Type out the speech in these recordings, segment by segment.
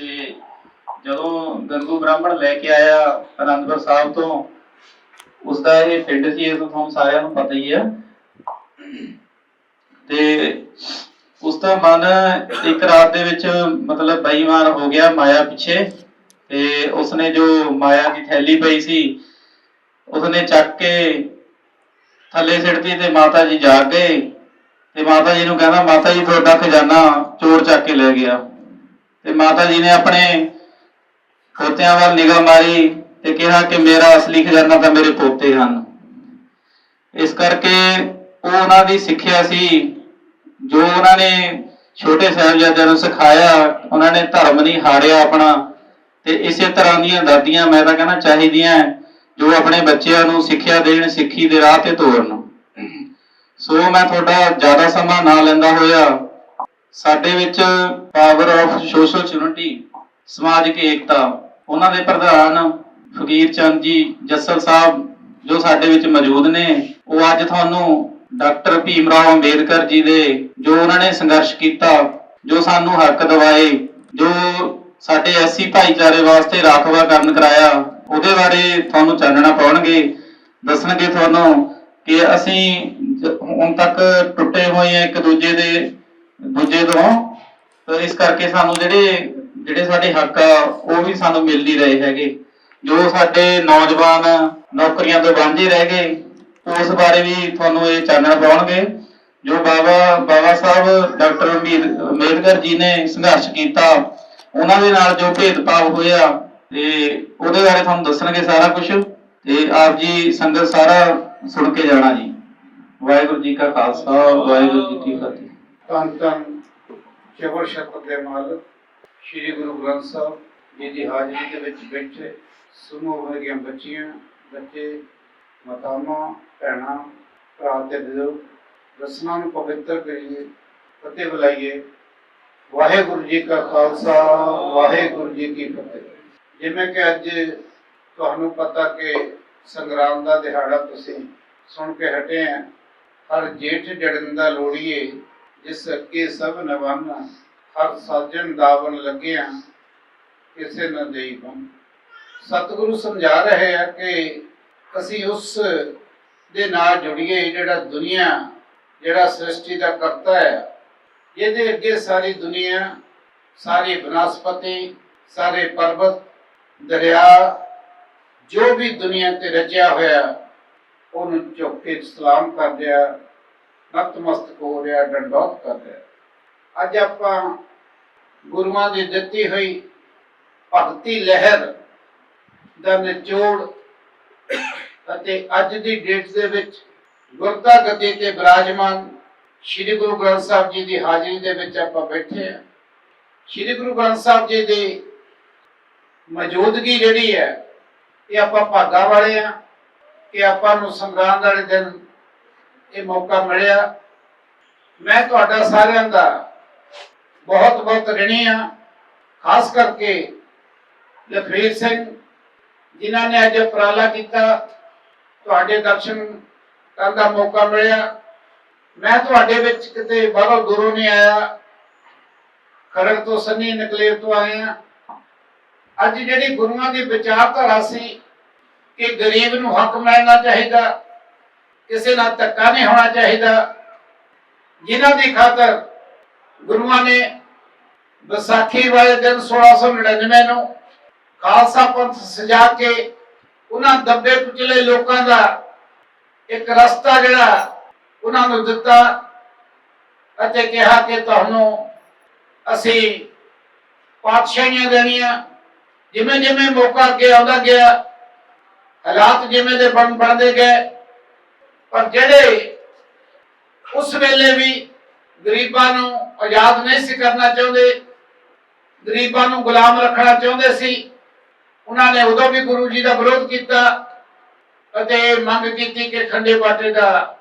ਤੇ ਜਦੋਂ ਗੰਗੂ ਬ੍ਰਾਹਮਣ ਲੈ ਕੇ ਆਇਆ ਅਨੰਦਪੁਰ ਸਾਹਿਬ ਤੋਂ ਉਸ ਦਾ ਇਹ ਪਿੰਡ ਸੀ, ਇਹ ਤੁਹਾਨੂੰ ਸਾਰਿਆਂ ਨੂੰ ਪਤਾ ਹੀ ਹੈ। ਤੇ ਉਸ ਦਾ ਮਨ ਇੱਕ ਰਾਤ ਦੇ ਵਿੱਚ ਮਤਲਬ ਬੇਈਮਾਨ ਹੋ ਗਿਆ ਮਾਇਆ ਪਿੱਛੇ ਤੇ ਉਸਨੇ ਜੋ ਮਾਇਆ ਦੀ ਥੈਲੀ ਪਈ ਸੀ, ਉਸਨੇ ਚੱਕ ਕੇ ਥੱਲੇ ਸਿੱਟਤੀ ਤੇ ਮਾਤਾ ਜੀ ਜਾਗ ਗਏ ਤੇ ਮਾਤਾ ਜੀ ਨੂੰ ਕਹਿੰਦਾ, ਮਾਤਾ ਜੀ, ਤੁਹਾਡਾ ਖਜ਼ਾਨਾ ਚੋਰ ਚੱਕ ਕੇ ਲੈ ਗਿਆ। ਤੇ ਮਾਤਾ ਜੀ ਨੇ ਆਪਣੇ ਪੋਤਿਆਂ ਵੱਲ ਨਿਗਾਹ ਮਾਰੀ ਤੇ ਕਿਹਾ ਕਿ ਮੇਰਾ ਅਸਲੀ ਖਜ਼ਾਨਾ ਤਾਂ ਮੇਰੇ ਪੋਤੇ ਹਨ। ਇਸ ਕਰਕੇ ਉਹ ਉਹਨਾਂ ਦੀ ਸਿੱਖਿਆ ਸੀ, ਜੋ ਉਹਨਾਂ ਨੇ ਛੋਟੇ ਸਾਹਿਬਜ਼ਾਦਿਆਂ ਨੂੰ ਸਿਖਾਇਆ, ਉਹਨਾਂ ਨੇ ਧਰਮ ਨਹੀਂ ਹਾਰਿਆ ਆਪਣਾ ਤੇ ਇਸੇ ਤਰ੍ਹਾਂ ਦੀਆਂ ਦਾਦੀਆਂ ਮੈਂ ਤਾਂ ਕਹਿੰਦਾ ਚਾਹੀਦੀਆਂ ਜੋ ਆਪਣੇ ਬੱਚਿਆਂ ਨੂੰ ਸਿੱਖਿਆ ਦੇਣ, ਸਿੱਖੀ ਦੇ ਰਾਹ ਤੇ ਤੋਰਨ। ਸੋ ਮੈਂ ਤੁਹਾਡਾ ਜ਼ਿਆਦਾ ਸਮਾਂ ਨਾ ਲੈਂਦਾ ਹੋਇਆ ਸਾਡੇ ਵਿੱਚ ਪਾਵਰ ਆਫ ਸੋਸ਼ਲ ਯੂਨਿਟੀ ਸਮਾਜਿਕ ਏਕਤਾ, ਉਹਨਾਂ ਦੇ ਪ੍ਰਧਾਨ ਫਕੀਰ ਚੰਦ ਜੀ ਜੱਸਲ ਸਾਹਿਬ ਜੋ ਸਾਡੇ ਵਿੱਚ ਮੌਜੂਦ ਨੇ, ਉਹ ਅੱਜ ਤੁਹਾਨੂੰ ਡਾਕਟਰ ਭੀਮ ਰਾਓ ਅੰਬੇਦਕਰ ਜੀ ਦੇ ਜੋ ਉਹਨਾਂ ਨੇ ਸੰਘਰਸ਼ ਕੀਤਾ, ਜੋ ਸਾਨੂੰ ਹੱਕ ਦਿਵਾਏ, ਜੋ ਸਾਡੇ ਐਸੀ ਭਾਈਚਾਰੇ ਵਾਸਤੇ ਰਾਖਵਾਂਕਰਨ ਕਰਾਇਆ, ਉਹਦੇ ਬਾਰੇ ਤੁਹਾਨੂੰ ਚਾਨਣਾ ਪਾਉਣਗੇ, ਦੱਸਣਗੇ ਤੁਹਾਨੂੰ ਕਿ ਅਸੀਂ ਹੁਣ ਤੱਕ ਟੁੱਟੇ ਹੋਏ ਆ ਇੱਕ ਦੂਜੇ ਦੇ ਦੂਜੇ ਤੋਂ। ਤਾਂ ਇਸ ਕਰਕੇ ਸਾਨੂੰ ਜਿਹੜੇ ਜਿਹੜੇ ਸਾਡੇ ਹੱਕ ਆ, ਉਹ ਵੀ ਸਾਨੂੰ ਮਿਲ ਨਹੀਂ ਰਹੇ ਹੈਗੇ। ਜੋ ਸਾਡੇ ਨੌਜਵਾਨ ਨੌਕਰੀਆਂ ਤੋਂ ਵਾਂਝੇ ਰਹਿ ਗਏ, ਉਸ ਬਾਰੇ ਵੀ ਤੁਹਾਨੂੰ ਇਹ ਚਾਨਣ ਪਾਉਣਗੇ। ਜੋ ਬਾਬਾ ਬਾਬਾ ਸਾਹਿਬ, ਡਾਕਟਰ ਅੰਬੇਦਕਰ ਜੀ ਨੇ ਸੰਘਰਸ਼ ਕੀਤਾ, ਉਹਨਾਂ ਦੇ ਨਾਲ ਜੋ ਭੇਦਭਾਵ ਹੋਇਆ, ਤੇ ਉਹਦੇ ਬਾਰੇ ਤੁਹਾਨੂੰ ਦੱਸਣਗੇ ਸਾਰਾ ਕੁਝ ਤੇ ਆਪ ਜੀ ਸੰਗਤ ਸਾਰਾ ਸੁਣ ਕੇ ਜਾਣਾ ਜੀ। ਵਾਹਿਗੁਰੂ ਜੀ ਕਾ ਖਾਲਸਾ, ਵਾਹਿਗੁਰੂ ਜੀ ਕੀ ਫਤਿਹ। ਧੰਨ ਧੰਨ ਜਬਰ ਸ਼ਕਤ ਦੇ ਮਾਲਕ, ਸ੍ਰੀ ਗੁਰੂ ਗ੍ਰੰਥ ਸਾਹਿਬ ਜੀ ਦੀ ਹਾਜ਼ਰੀ ਦੇ ਵਿੱਚ ਬੈਠੇ ਸਮੂਹ ਵਰਗੀਆਂ ਬੱਚੀਆਂ, ਬੱਚੇ, ਮਾਤਾਵਾਂ, ਭੈਣਾਂ, ਭਰਾ ਤੇ ਬਜ਼ੁਰਗ, ਰਸਨਾ ਨੂੰ ਪਵਿੱਤਰ ਕਰੀਏ, ਫਤਿਹ ਬੁਲਾਈਏ। ਵਾਹਿਗੁਰੂ ਜੀ ਕਾ ਖਾਲਸਾ, ਵਾਹਿਗੁਰੂ ਜੀ ਕੀ ਫਤਿਹ। ਜਿਵੇਂ ਕਿ ਅੱਜ ਤੁਹਾਨੂੰ ਪਤਾ ਕਿ ਸੰਗਰਾਮ ਦਾ ਦਿਹਾੜਾ ਤੁਸੀਂ ਸੁਣ ਕੇ ਹਟੇ ਆ, ਹਰ ਜੇਠ ਜੜਨ ਦਾ ਲੋੜੀਏ ਜਿਸ ਅੱਗੇ ਸਭ ਨਵਨ, ਹਰ ਸਾਜਣ ਦਾਵਨ ਲੱਗਿਆ, ਕਿਸੇ ਨ ਦੇਈ ਬਨ ਸਤਿਗੁਰੂ ਸਮਝਾ ਰਹੇ ਆ ਕਿ ਅਸੀਂ ਉਸ ਦੇ ਨਾਲ ਜੁੜੀਏ, ਜਿਹੜਾ ਦੁਨੀਆ, ਜਿਹੜਾ ਸ੍ਰਿਸ਼ਟੀ ਦਾ ਕਰਤਾ ਹੈ। ਇਹਦੇ ਅੱਗੇ ਸਾਰੀ ਦੁਨੀਆ, ਸਾਰੀ ਬਨਸਪਤੀ, ਸਾਰੇ ਪਰਬਤ, ਦਰਿਆ, ਜੋ ਵੀ ਦੁਨੀਆ ਤੇ ਰਚਿਆ ਹੋਇਆ, ਉਹਨੂੰ ਝੁੱਕ ਕੇ ਸਲਾਮ ਕਰਦੇ ਆ ਨਤਮਸਤਕ ਹੋ ਰਿਹਾ, ਡੰਡੋਤ ਕਰ ਰਿਹਾ। ਅੱਜ ਆਪਾਂ ਗੁਰੂਆਂ ਦੀ ਦਿੱਤੀ ਹੋਈ ਭਗਤੀ ਲਹਿਰ ਦਾ ਨਿਚੋੜ ਅਤੇ ਅੱਜ ਦੀ ਡੇਟ ਦੇ ਵਿੱਚ ਗੁਰਤਾ ਗੱਦੀ ਤੇ ਬਿਰਾਜਮਾਨ ਸ੍ਰੀ ਗੁਰੂ ਗ੍ਰੰਥ ਸਾਹਿਬ ਜੀ ਦੀ ਹਾਜ਼ਰੀ ਦੇ ਵਿੱਚ ਆਪਾਂ ਬੈਠੇ ਹਾਂ। ਸ੍ਰੀ ਗੁਰੂ ਗ੍ਰੰਥ ਸਾਹਿਬ ਜੀ ਦੀ ਮੌਜੂਦਗੀ ਜਿਹੜੀ ਹੈ, ਇਹ ਆਪਾਂ ਭਾਗਾ ਵਾਲੇ ਆ ਕਿ ਆਪਾਂ ਨੂੰ ਸੰਗਰਾਂਦ ਵਾਲੇ ਦਿਨ ਇਹ ਮੌਕਾ ਮਿਲਿਆ। ਮੈਂ ਤੁਹਾਡਾ ਸਾਰਿਆਂ ਦਾ ਬਹੁਤ ਬਹੁਤ ਰਿਣੀ ਆ ਖਾਸ ਕਰਕੇ ਲਖਵੀਰ ਸਿੰਘ ਜਿਨ੍ਹਾਂ ਨੇ ਅੱਜ ਉਪਰਾਲਾ ਕੀਤਾ। ਤੁਹਾਡੇ ਦਰਸ਼ਨ ਕਰਨ ਦਾ ਮੌਕਾ ਮਿਲਿਆ। ਮੈਂ ਤੁਹਾਡੇ ਵਿੱਚ ਕਿਤੇ ਬਾਹਰੋਂ ਦੂਰੋਂ ਨਹੀਂ ਆਇਆ। ਖਰੜ ਤੋਂ ਸੰਨੀ, ਨਕਲੇਰ ਤੋਂ ਆਇਆ ਅੱਜ ਜਿਹੜੀ ਗੁਰੂਆਂ ਦੀ ਵਿਚਾਰਧਾਰਾ ਸੀ ਕਿ ਗਰੀਬ ਨੂੰ ਹੱਕ ਮਿਲਣਾ ਚਾਹੀਦਾ ਕਿਸੇ ਨਾਲ ਧੱਕਾ ਨਹੀਂ ਹੋਣਾ ਚਾਹੀਦਾ। ਜਿਨ੍ਹਾਂ ਦੀ ਖਾਤਰ ਗੁਰੂਆਂ ਨੇ ਵਿਸਾਖੀ ਵਾਲੇ ਦਿਨ 1699 ਨੂੰ ਖਾਲਸਾ ਪੰਥ ਸਜਾ ਕੇ ਉਹਨਾਂ ਦੱਬੇ ਕੁਚਲੇ ਲੋਕਾਂ ਦਾ ਇੱਕ ਰਸਤਾ ਜਿਹੜਾ ਉਹਨਾਂ ਨੂੰ ਦਿੱਤਾ ਅਤੇ ਕਿਹਾ ਕਿ ਤੁਹਾਨੂੰ ਅਸੀਂ ਪਾਤਸ਼ਾਹੀਆਂ ਦੇਣੀਆਂ। ਜਿਵੇਂ ਜਿਵੇਂ ਮੌਕਾ ਅੱਗੇ ਆਉਂਦਾ ਗਿਆ, ਹਾਲਾਤ ਜਿਵੇਂ ਦੇ ਬਣ ਬਣਦੇ ਗਏ ਪਰ ਜਿਹੜੇ ਉਸ ਵੇਲੇ ਵੀ ਗਰੀਬਾਂ ਨੂੰ ਆਜ਼ਾਦ ਨਹੀਂ ਸੀ ਕਰਨਾ ਚਾਹੁੰਦੇ, ਗਰੀਬਾਂ ਨੂੰ ਗੁਲਾਮ ਰੱਖਣਾ ਚਾਹੁੰਦੇ ਸੀ, ਉਹਨਾਂ ਨੇ ਉਦੋਂ ਵੀ ਗੁਰੂ ਜੀ ਦਾ ਵਿਰੋਧ ਕੀਤਾ ਅਤੇ ਮੰਗ ਕੀਤੀ ਕਿ ਖੰਡੇ ਬਾਟੇ ਦਾ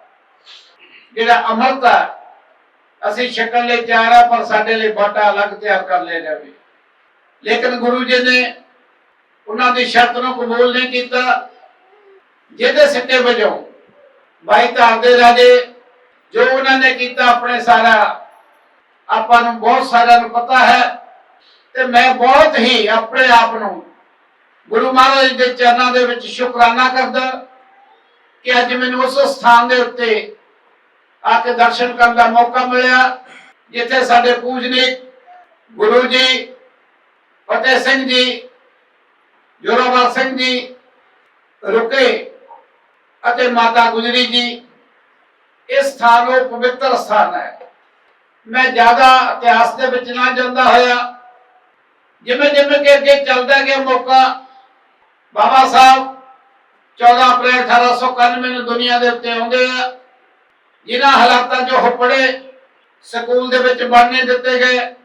ਜਿਹੜਾ ਅਮਰਤਾ ਅਸੀਂ ਛਕਣ ਲਈ ਤਿਆਰ ਆ, ਪਰ ਸਾਡੇ ਲਈ ਬਾਟਾ ਅਲੱਗ ਤਿਆਰ ਕਰ ਲਿਆ ਜਾਵੇ। ਲੇਕਿਨ ਗੁਰੂ ਜੀ ਨੇ ਉਹਨਾਂ ਦੀ ਸ਼ਰਤ ਨੂੰ ਕਬੂਲ ਨਹੀਂ ਕੀਤਾ। ਜਿਹਦੇ ਸਿੱਟੇ ਵਜੋਂ ਬਾਈ ਧਾਰ ਦੇ ਰਾਜੇ, ਜੋ ਉਹਨਾਂ ਨੇ ਕੀਤਾ ਆਪਣੇ ਸਾਰਾ, ਆਪਾਂ ਨੂੰ ਬਹੁਤ ਸਾਰਿਆਂ ਨੂੰ ਪਤਾ ਹੈ ਤੇ ਮੈਂ ਬਹੁਤ ਹੀ ਆਪਣੇ ਆਪ ਨੂੰ ਗੁਰੂ ਮਹਾਰਾਜ ਦੇ ਚਰਨਾਂ ਦੇ ਵਿੱਚ ਸ਼ੁਕਰਾਨਾ ਕਰਦਾ ਕਿ ਅੱਜ ਮੈਨੂੰ ਉਸ ਸਥਾਨ ਦੇ ਉੱਤੇ ਆ ਕੇ ਦਰਸ਼ਨ ਕਰਨ ਦਾ ਮੌਕਾ ਮਿਲਿਆ, ਜਿੱਥੇ ਸਾਡੇ ਪੂਜਨੀਕ ਗੁਰੂ ਜੀ, ਫਤਿਹ ਸਿੰਘ ਜੀ, ਜੋਰਾਵਰ ਸਿੰਘ ਜੀ ਰੁਕੇ। ਅਤੇ ਮਾਤਾ ਗੁਜਰੀ ਜੀ, ਇਸ ਸਥਾਨ ਉਹ ਪਵਿੱਤਰ ਸਥਾਨ ਹੈ। ਮੈਂ ਜ਼ਿਆਦਾ ਇਤਿਹਾਸ ਦੇ ਵਿੱਚ ਨਾ ਜਾਂਦਾ ਹੋਇਆ। ਜਿਵੇਂ ਜਿਵੇਂ ਕਿ ਅੱਗੇ ਚੱਲਦਾ ਗਿਆ ਮੌਕਾ, ਬਾਬਾ ਸਾਹਿਬ 14 ਅਪ੍ਰੈਲ 1891 ਨੂੰ ਦੁਨੀਆ ਦੇ ਉੱਤੇ ਆਉਂਦੇ ਆ। ਜਿਨ੍ਹਾਂ ਹਾਲਾਤਾਂ 'ਚ ਉਹ ਪੜ੍ਹੇ, ਸਕੂਲ ਦੇ ਵਿੱਚ ਪੜ੍ਹਨੇ ਦਿੱਤੇ ਗਏ।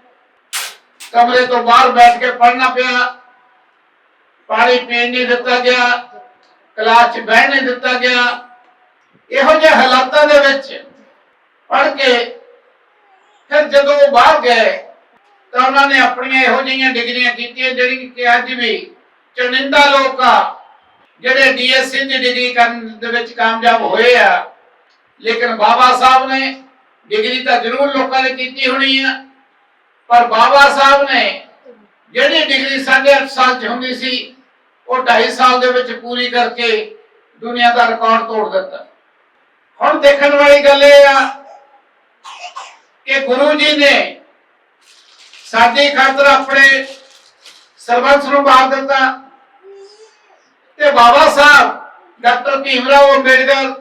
ਕਮਰੇ ਤੋਂ ਬਾਹਰ ਬੈਠ ਕੇ ਪੜ੍ਹਨਾ ਪਿਆ। ਪਾਣੀ ਪੀਣ ਨਹੀਂ ਦਿੱਤਾ ਗਿਆ। ਕਲਾਸ 'ਚ ਬਹਿਣ ਨਹੀਂ ਦਿੱਤਾ ਗਿਆ। ਇਹੋ ਜਿਹੇ ਹਾਲਾਤਾਂ ਦੇ ਵਿੱਚ ਪੜ੍ਹ ਕੇ ਫਿਰ ਜਦੋਂ ਉਹ ਬਾਹਰ ਗਏ, ਤਾਂ ਉਹਨਾਂ ਨੇ ਆਪਣੀਆਂ ਇਹੋ ਜਿਹੀਆਂ ਡਿਗਰੀਆਂ ਕੀਤੀਆਂ, ਜਿਹੜੀ ਕਿ ਅੱਜ ਵੀ ਚੁਣਿੰਦਾ ਲੋਕ ਆ, ਜਿਹੜੇ ਡੀਐਸਸੀ ਦੀ ਡਿਗਰੀ ਕਰਨ ਦੇ ਵਿੱਚ ਕਾਮਯਾਬ ਹੋਏ ਆ। ਲੇਕਿਨ ਬਾਬਾ ਸਾਹਿਬ ਨੇ ਡਿਗਰੀ ਤਾਂ ਜ਼ਰੂਰ ਲੋਕਾਂ ਨੇ ਕੀਤੀ ਹੋਣੀ ਆ, ਪਰ ਬਾਬਾ ਸਾਹਿਬ ਨੇ ਜਿਹੜੀ ਡਿਗਰੀ 8.5 ਸਾਲ ਚ ਹੁੰਦੀ ਸੀ ਉਹ 2.5 ਸਾਲ ਦੇ ਵਿੱਚ ਪੂਰੀ ਕਰਕੇ ਦੁਨੀਆ ਦਾ ਰਿਕਾਰਡ ਤੋੜ ਦਿੱਤਾ। ਹੁਣ ਦੇਖਣ ਵਾਲੀ ਗੱਲ ਇਹ ਆ ਕਿ ਗੁਰੂ ਜੀ ਨੇ ਸਾਡੀ ਖਾਤਰ ਆਪਣੇ ਸਰਬੰਸ ਨੂੰ ਬਾਹਰ ਦਿੱਤਾ ਤੇ ਬਾਬਾ ਸਾਹਿਬ, ਡਾਕਟਰ ਭੀਮ ਰਾਓ ਅੰਬੇਡਕਰ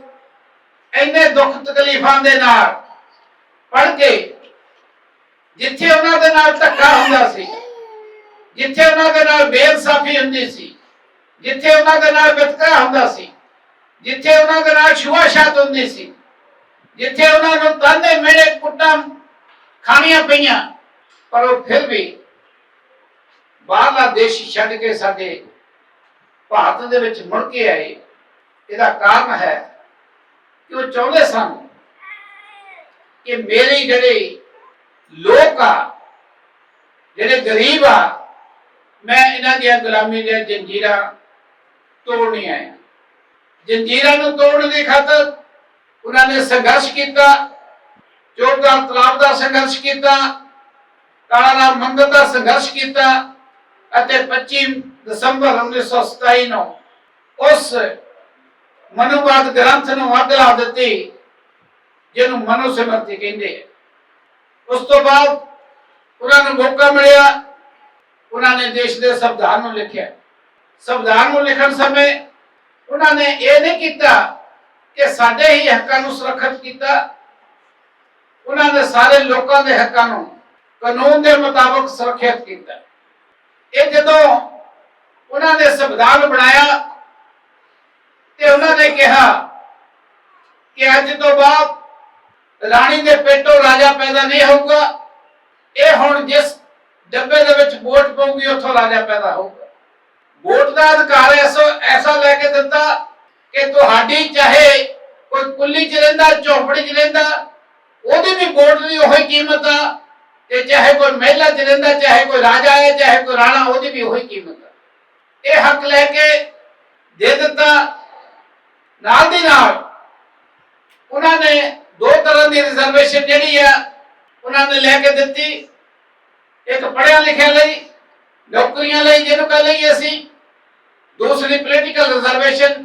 ਇੰਨੇ ਦੁੱਖ ਤਕਲੀਫਾਂ ਦੇ ਨਾਲ ਪੜ ਕੇ ਜਿੱਥੇ ਉਹਨਾਂ ਦੇ ਨਾਲ ਧੱਕਾ ਹੁੰਦਾ ਸੀ, ਜਿੱਥੇ ਉਹਨਾਂ ਦੇ ਨਾਲ ਬੇਇਨਸਾਫੀ ਹੁੰਦੀ ਸੀ ਜਿੱਥੇ ਉਹਨਾਂ ਦੇ ਨਾਲ ਵਿਤਕਰਾ ਹੁੰਦਾ ਸੀ, ਜਿੱਥੇ ਉਹਨਾਂ ਦੇ ਨਾਲ ਛੁਆਛਾਤ ਹੁੰਦੀ ਸੀ, ਜਿੱਥੇ ਉਹਨਾਂ ਨੂੰ ਤਾਨੇ ਮੇਰੇ ਕੁੱਟਾਂ ਖਾਣੀਆਂ ਪਈਆਂ, ਪਰ ਉਹ ਫਿਰ ਵੀ ਬਾਹਰਲਾ ਦੇਸ਼ ਛੱਡ ਕੇ ਸਾਡੇ ਭਾਰਤ ਦੇ ਵਿੱਚ ਮੁੜ ਕੇ ਆਏ। ਇਹਦਾ ਕਾਰਨ ਹੈ ਕਿ ਉਹ ਚਾਹੁੰਦੇ ਸਨ ਕਿ ਮੇਰੇ ਜਿਹੜੇ ਲੋਕ ਆ, ਜਿਹੜੇ ਗਰੀਬ ਆ, ਮੈਂ ਇਹਨਾਂ ਦੀਆਂ ਗੁਲਾਮੀ ਦੀਆਂ ਜੰਜੀਰਾਂ ਤੋੜਨੀਆਂ ਆਇਆ ਜੰਜੀਰਾਂ ਨੂੰ ਤੋੜਨ ਦੀ ਖਾਤਰ ਉਹਨਾਂ ਨੇ ਸੰਘਰਸ਼ ਕੀਤਾ ਚੋਪਦਾਰ ਤਲਾਬ ਦਾ ਸੰਘਰਸ਼ ਕੀਤਾ, ਕਾਲਾ ਰਾਮ ਮੰਦਰ ਦਾ ਸੰਘਰਸ਼ ਕੀਤਾ ਅਤੇ 25 ਦਸੰਬਰ 1927 ਨੂੰ ਉਸ ਮਨੁਵਾਦ ਗ੍ਰੰਥ ਨੂੰ ਅੱਗ ਲਾ ਦਿੱਤੀ, ਜਿਹਨੂੰ ਮਨੁ ਸਿਮਰਤੀ ਕਹਿੰਦੇ ਆ। ਉਸ ਤੋਂ ਬਾਅਦ ਉਹਨਾਂ ਨੂੰ ਮੌਕਾ ਮਿਲਿਆ, ਉਹਨਾਂ ਨੇ ਦੇਸ਼ ਦੇ ਸੰਵਿਧਾਨ ਨੂੰ ਲਿਖਿਆ ਸੰਵਿਧਾਨ ਨੂੰ ਲਿਖਣ ਸਮੇਂ ਉਹਨਾਂ ਨੇ ਇਹ ਨਹੀਂ ਕੀਤਾ ਕਿ ਸਾਡੇ ਹੀ ਹੱਕਾਂ ਨੂੰ ਸੁਰੱਖਿਅਤ ਕੀਤਾ। ਉਹਨਾਂ ਨੇ ਸਾਰੇ ਲੋਕਾਂ ਦੇ ਹੱਕਾਂ ਨੂੰ ਕਾਨੂੰਨ ਦੇ ਮੁਤਾਬਕ ਸੁਰੱਖਿਅਤ ਕੀਤਾ। ਇਹ ਜਦੋਂ ਉਹਨਾਂ ਨੇ ਸੰਵਿਧਾਨ ਬਣਾਇਆ ਤੇ ਉਹਨਾਂ ਨੇ ਕਿਹਾ ਕਿ ਅੱਜ ਤੋਂ ਬਾਅਦ ਰਾਣੀ ਦੇ ਪੇਟੋਂ ਰਾਜਾ ਪੈਦਾ ਨਹੀਂ ਹੋਊਗਾ, ਇਹ ਹੁਣ ਜਿਸ ਡੱਬੇ ਦੇ ਵਿੱਚ ਵੋਟ ਪਊਗੀ, ਉੱਥੋਂ ਰਾਜਾ ਪੈਦਾ ਹੋਊਗਾ। ਵੋਟ ਦਾ ਅਧਿਕਾਰ ਐਸਾ ਐਸਾ ਲੈ ਕੇ ਦਿੱਤਾ ਕਿ ਤੁਹਾਡੀ ਚਾਹੇ ਕੋਈ ਕੁੱਲੀ ਚ ਰਹਿੰਦਾ ਝੋਪੜੀ ਚ ਰਹਿੰਦਾ ਉਹਦੀ ਵੀ ਵੋਟ ਦੀ ਉਹੀ ਕੀਮਤ ਆ ਤੇ ਚਾਹੇ ਕੋਈ ਮਹਿਲਾ ਚ ਰਹਿੰਦਾ ਚਾਹੇ ਕੋਈ ਰਾਜਾ ਹੈ, ਚਾਹੇ ਕੋਈ ਰਾਣਾ, ਉਹਦੀ ਵੀ ਉਹੀ ਕੀਮਤ ਆ। ਇਹ ਹੱਕ ਲੈ ਕੇ ਦੇ ਦਿੱਤਾ। ਨਾਲ ਦੀ ਨਾਲ ਉਹਨਾਂ ਨੇ ਦੋ ਤਰ੍ਹਾਂ ਦੀ ਰਿਜ਼ਰਵੇਸ਼ਨ ਜਿਹੜੀ ਆ, ਉਹਨਾਂ ਨੇ ਲੈ ਕੇ ਦਿੱਤੀ। ਇੱਕ ਪੜ੍ਹਿਆ ਲਿਖਿਆ ਲਈ, ਨੌਕਰੀਆਂ ਲਈ, ਜਿਹਨੂੰ ਕਹ ਲਈ ਅਸੀਂ। ਦੂਸਰੀ ਪੋਲੀਟੀਕਲ ਰਿਜ਼ਰਵੇਸ਼ਨ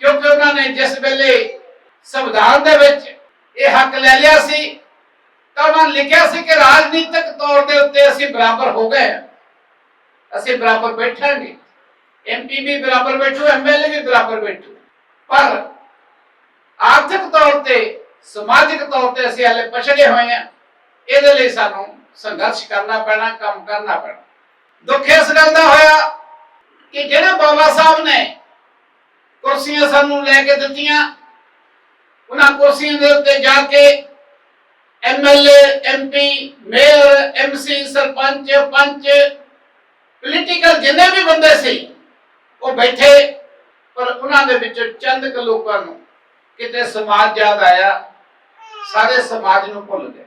ਕਿਉਂਕਿ ਉਹਨਾਂ ਨੇ ਜਿਸ ਵੇਲੇ ਸੰਵਿਧਾਨ ਦੇ ਵਿੱਚ ਇਹ ਹੱਕ ਲੈ ਲਿਆ ਸੀ, ਤਾਂ ਉਹਨਾਂ ਲਿਖਿਆ ਸੀ ਕਿ ਰਾਜਨੀਤਿਕ ਤੌਰ ਦੇ ਉੱਤੇ ਅਸੀਂ ਬਰਾਬਰ ਹੋ ਗਏ ਅਸੀਂ ਬਰਾਬਰ ਬੈਠਾਂਗੇ। ਐਮਪੀ ਵੀ ਬਰਾਬਰ ਬੈਠੂ ਐਮਐਲਏ ਵੀ ਬਰਾਬਰ ਬੈਠੂ। ਪਰ ਆਰਥਿਕ ਤੌਰ ਤੇ, ਸਮਾਜਿਕ ਤੌਰ ਤੇ ਅਸੀਂ ਹਲੇ ਪਛੜੇ ਹੋਏ ਹਾਂ। ਇਹਦੇ ਲਈ ਸਾਨੂੰ ਸੰਘਰਸ਼ ਕਰਨਾ ਪੈਣਾ, ਕੰਮ ਕਰਨਾ ਪੈਣਾ। ਦੁੱਖ ਇਸ ਗੱਲ ਦਾ ਹੋਇਆ ਕਿ ਜਿਹੜੇ ਬਾਬਾ ਸਾਹਿਬ ਨੇ ਕੁਰਸੀਆਂ ਸਾਨੂੰ ਲੈ ਕੇ ਦਿੱਤੀਆਂ, ਉਹਨਾਂ ਕੁਰਸੀਆਂ ਦੇ ਉੱਤੇ ਜਾ ਕੇ MLA MP mayor MC sarpanch, panch political ਜਿੰਨੇ ਵੀ ਬੰਦੇ ਸੀ, ਉਹ ਬੈਠੇ, ਪਰ ਉਹਨਾਂ ਦੇ ਵਿੱਚ ਚੰਦ ਕੁ ਲੋਕਾਂ ਨੂੰ ਕਿਤੇ ਸਮਾਜ ਯਾਦ ਆਇਆ, ਸਾਰੇ ਸਮਾਜ ਨੂੰ ਭੁੱਲ ਗਏ।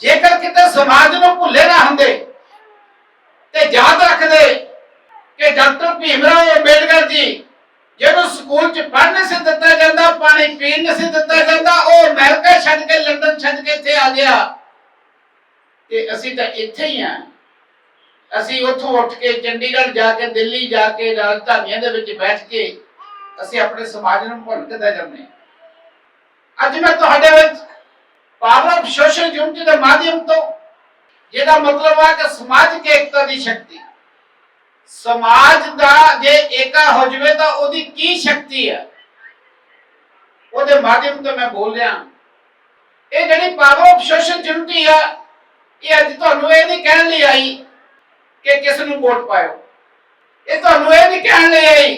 ਜੇਕਰ ਕਿਤੇ ਸਮਾਜ ਨੂੰ ਭੁੱਲੇ ਨਾ ਹੁੰਦੇ ਤੇ ਯਾਦ ਰੱਖਦੇ ਕਿ ਡਾਕਟਰ ਭੀਮ ਰਾਓ ਅੰਬੇਡਕਰ ਜੀ, ਜਿਹਨੂੰ ਸਕੂਲ ਚ ਪੜ੍ਹਨ ਸੀ ਦਿੱਤਾ ਜਾਂਦਾ, ਪਾਣੀ ਪੀਣ ਨਹੀਂ ਸੀ ਦਿੱਤਾ ਜਾਂਦਾ, ਉਹ ਅਮਰੀਕਾ ਛੱਡ ਕੇ ਲੰਡਨ ਛੱਡ ਕੇ ਇੱਥੇ ਆ ਗਿਆ। ਤੇ ਅਸੀਂ ਤਾਂ ਇੱਥੇ ਹੀ ਆ ਅਸੀਂ ਉੱਥੋਂ ਉੱਠ ਕੇ ਚੰਡੀਗੜ੍ਹ ਜਾ ਕੇ, ਦਿੱਲੀ ਜਾ ਕੇ, ਰਾਜਧਾਨੀਆਂ ਦੇ ਵਿੱਚ ਬੈਠ ਕੇ ਅਸੀਂ ਆਪਣੇ ਸਮਾਜ ਨੂੰ ਭੁੱਲ ਕਿੱਦਾਂ ਜਾਂਦੇ ਹਾਂ। ਅੱਜ ਮੈਂ ਤੁਹਾਡੇ ਵਿੱਚ ਪਾਵਰ ਆਫ ਸੋਸ਼ਲ ਯੂਨਿਟੀ ਦੇ ਮਾਧਿਅਮ ਤੋਂ, ਜਿਹਦਾ ਮਤਲਬ ਆ ਕਿ ਸਮਾਜਿਕ ਏਕਤਾ ਦੀ ਸ਼ਕਤੀ। ਸਮਾਜ ਦਾ ਜੇ ਏਕਾ ਹੋ ਜਵੇ ਤਾਂ ਉਹਦੀ ਕੀ ਸ਼ਕਤੀ ਹੈ? ਉਹਦੇ ਮਾਧਿਅਮ ਤੋਂ ਮੈਂ ਬੋਲ ਰਿਹਾ ਇਹ ਜਿਹੜੀ ਪਾਵਰ ਆਫ ਸੋਸ਼ਲ ਯੂਨਿਟੀ ਆ, ਇਹ ਅੱਜ ਤੁਹਾਨੂੰ ਇਹ ਨਹੀਂ ਕਹਿਣ ਲਈ ਆਈ ਕਿ ਕਿਸ ਨੂੰ ਵੋਟ ਪਾਇਓ। ਇਹ ਤੁਹਾਨੂੰ ਇਹ ਨਹੀਂ ਕਹਿਣ ਲਈ ਆਈ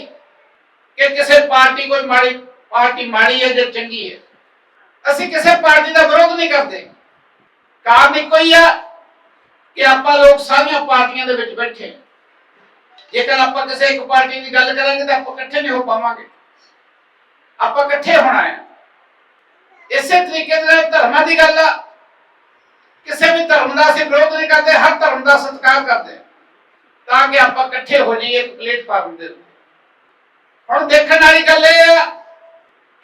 ਕਿ ਕਿਸੇ ਪਾਰਟੀ ਕੋਈ ਮਾੜੀ, ਪਾਰਟੀ ਮਾੜੀ ਹੈ ਜਾਂ ਚੰਗੀ ਹੈ। ਅਸੀਂ ਕਿਸੇ ਪਾਰਟੀ ਦਾ ਵਿਰੋਧ ਨਹੀਂ ਕਰਦੇ। ਕਾਰਨ ਇੱਕੋ ਹੀ ਆ ਕਿ ਆਪਾਂ ਲੋਕ ਸਾਰੀਆਂ ਪਾਰਟੀਆਂ ਦੇ ਵਿੱਚ ਬੈਠੇ ਹਾਂ। ਜੇਕਰ ਆਪਾਂ ਕਿਸੇ ਇੱਕ ਪਾਰਟੀ ਦੀ ਗੱਲ ਕਰਾਂਗੇ ਤਾਂ ਆਪਾਂ ਇਕੱਠੇ ਨਹੀਂ ਹੋ ਪਾਵਾਂਗੇ। ਆਪਾਂ ਇਕੱਠੇ ਹੋਣਾ ਹੈ। ਇਸੇ ਤਰੀਕੇ ਦੇ ਨਾਲ ਧਰਮਾਂ ਦੀ ਗੱਲ ਆ। ਕਿਸੇ ਵੀ ਧਰਮ ਦਾ ਅਸੀਂ ਵਿਰੋਧ ਨਹੀਂ ਕਰਦੇ, ਹਰ ਧਰਮ ਦਾ ਸਤਿਕਾਰ ਕਰਦੇ ਤਾਂ ਕਿ ਆਪਾਂ ਇਕੱਠੇ ਹੋ ਜਾਈਏ ਇੱਕ ਪਲੇਟਫਾਰਮ ਦੇ ਉੱਤੇ। ਹੁਣ ਦੇਖਣ ਵਾਲੀ ਗੱਲ ਇਹ ਆ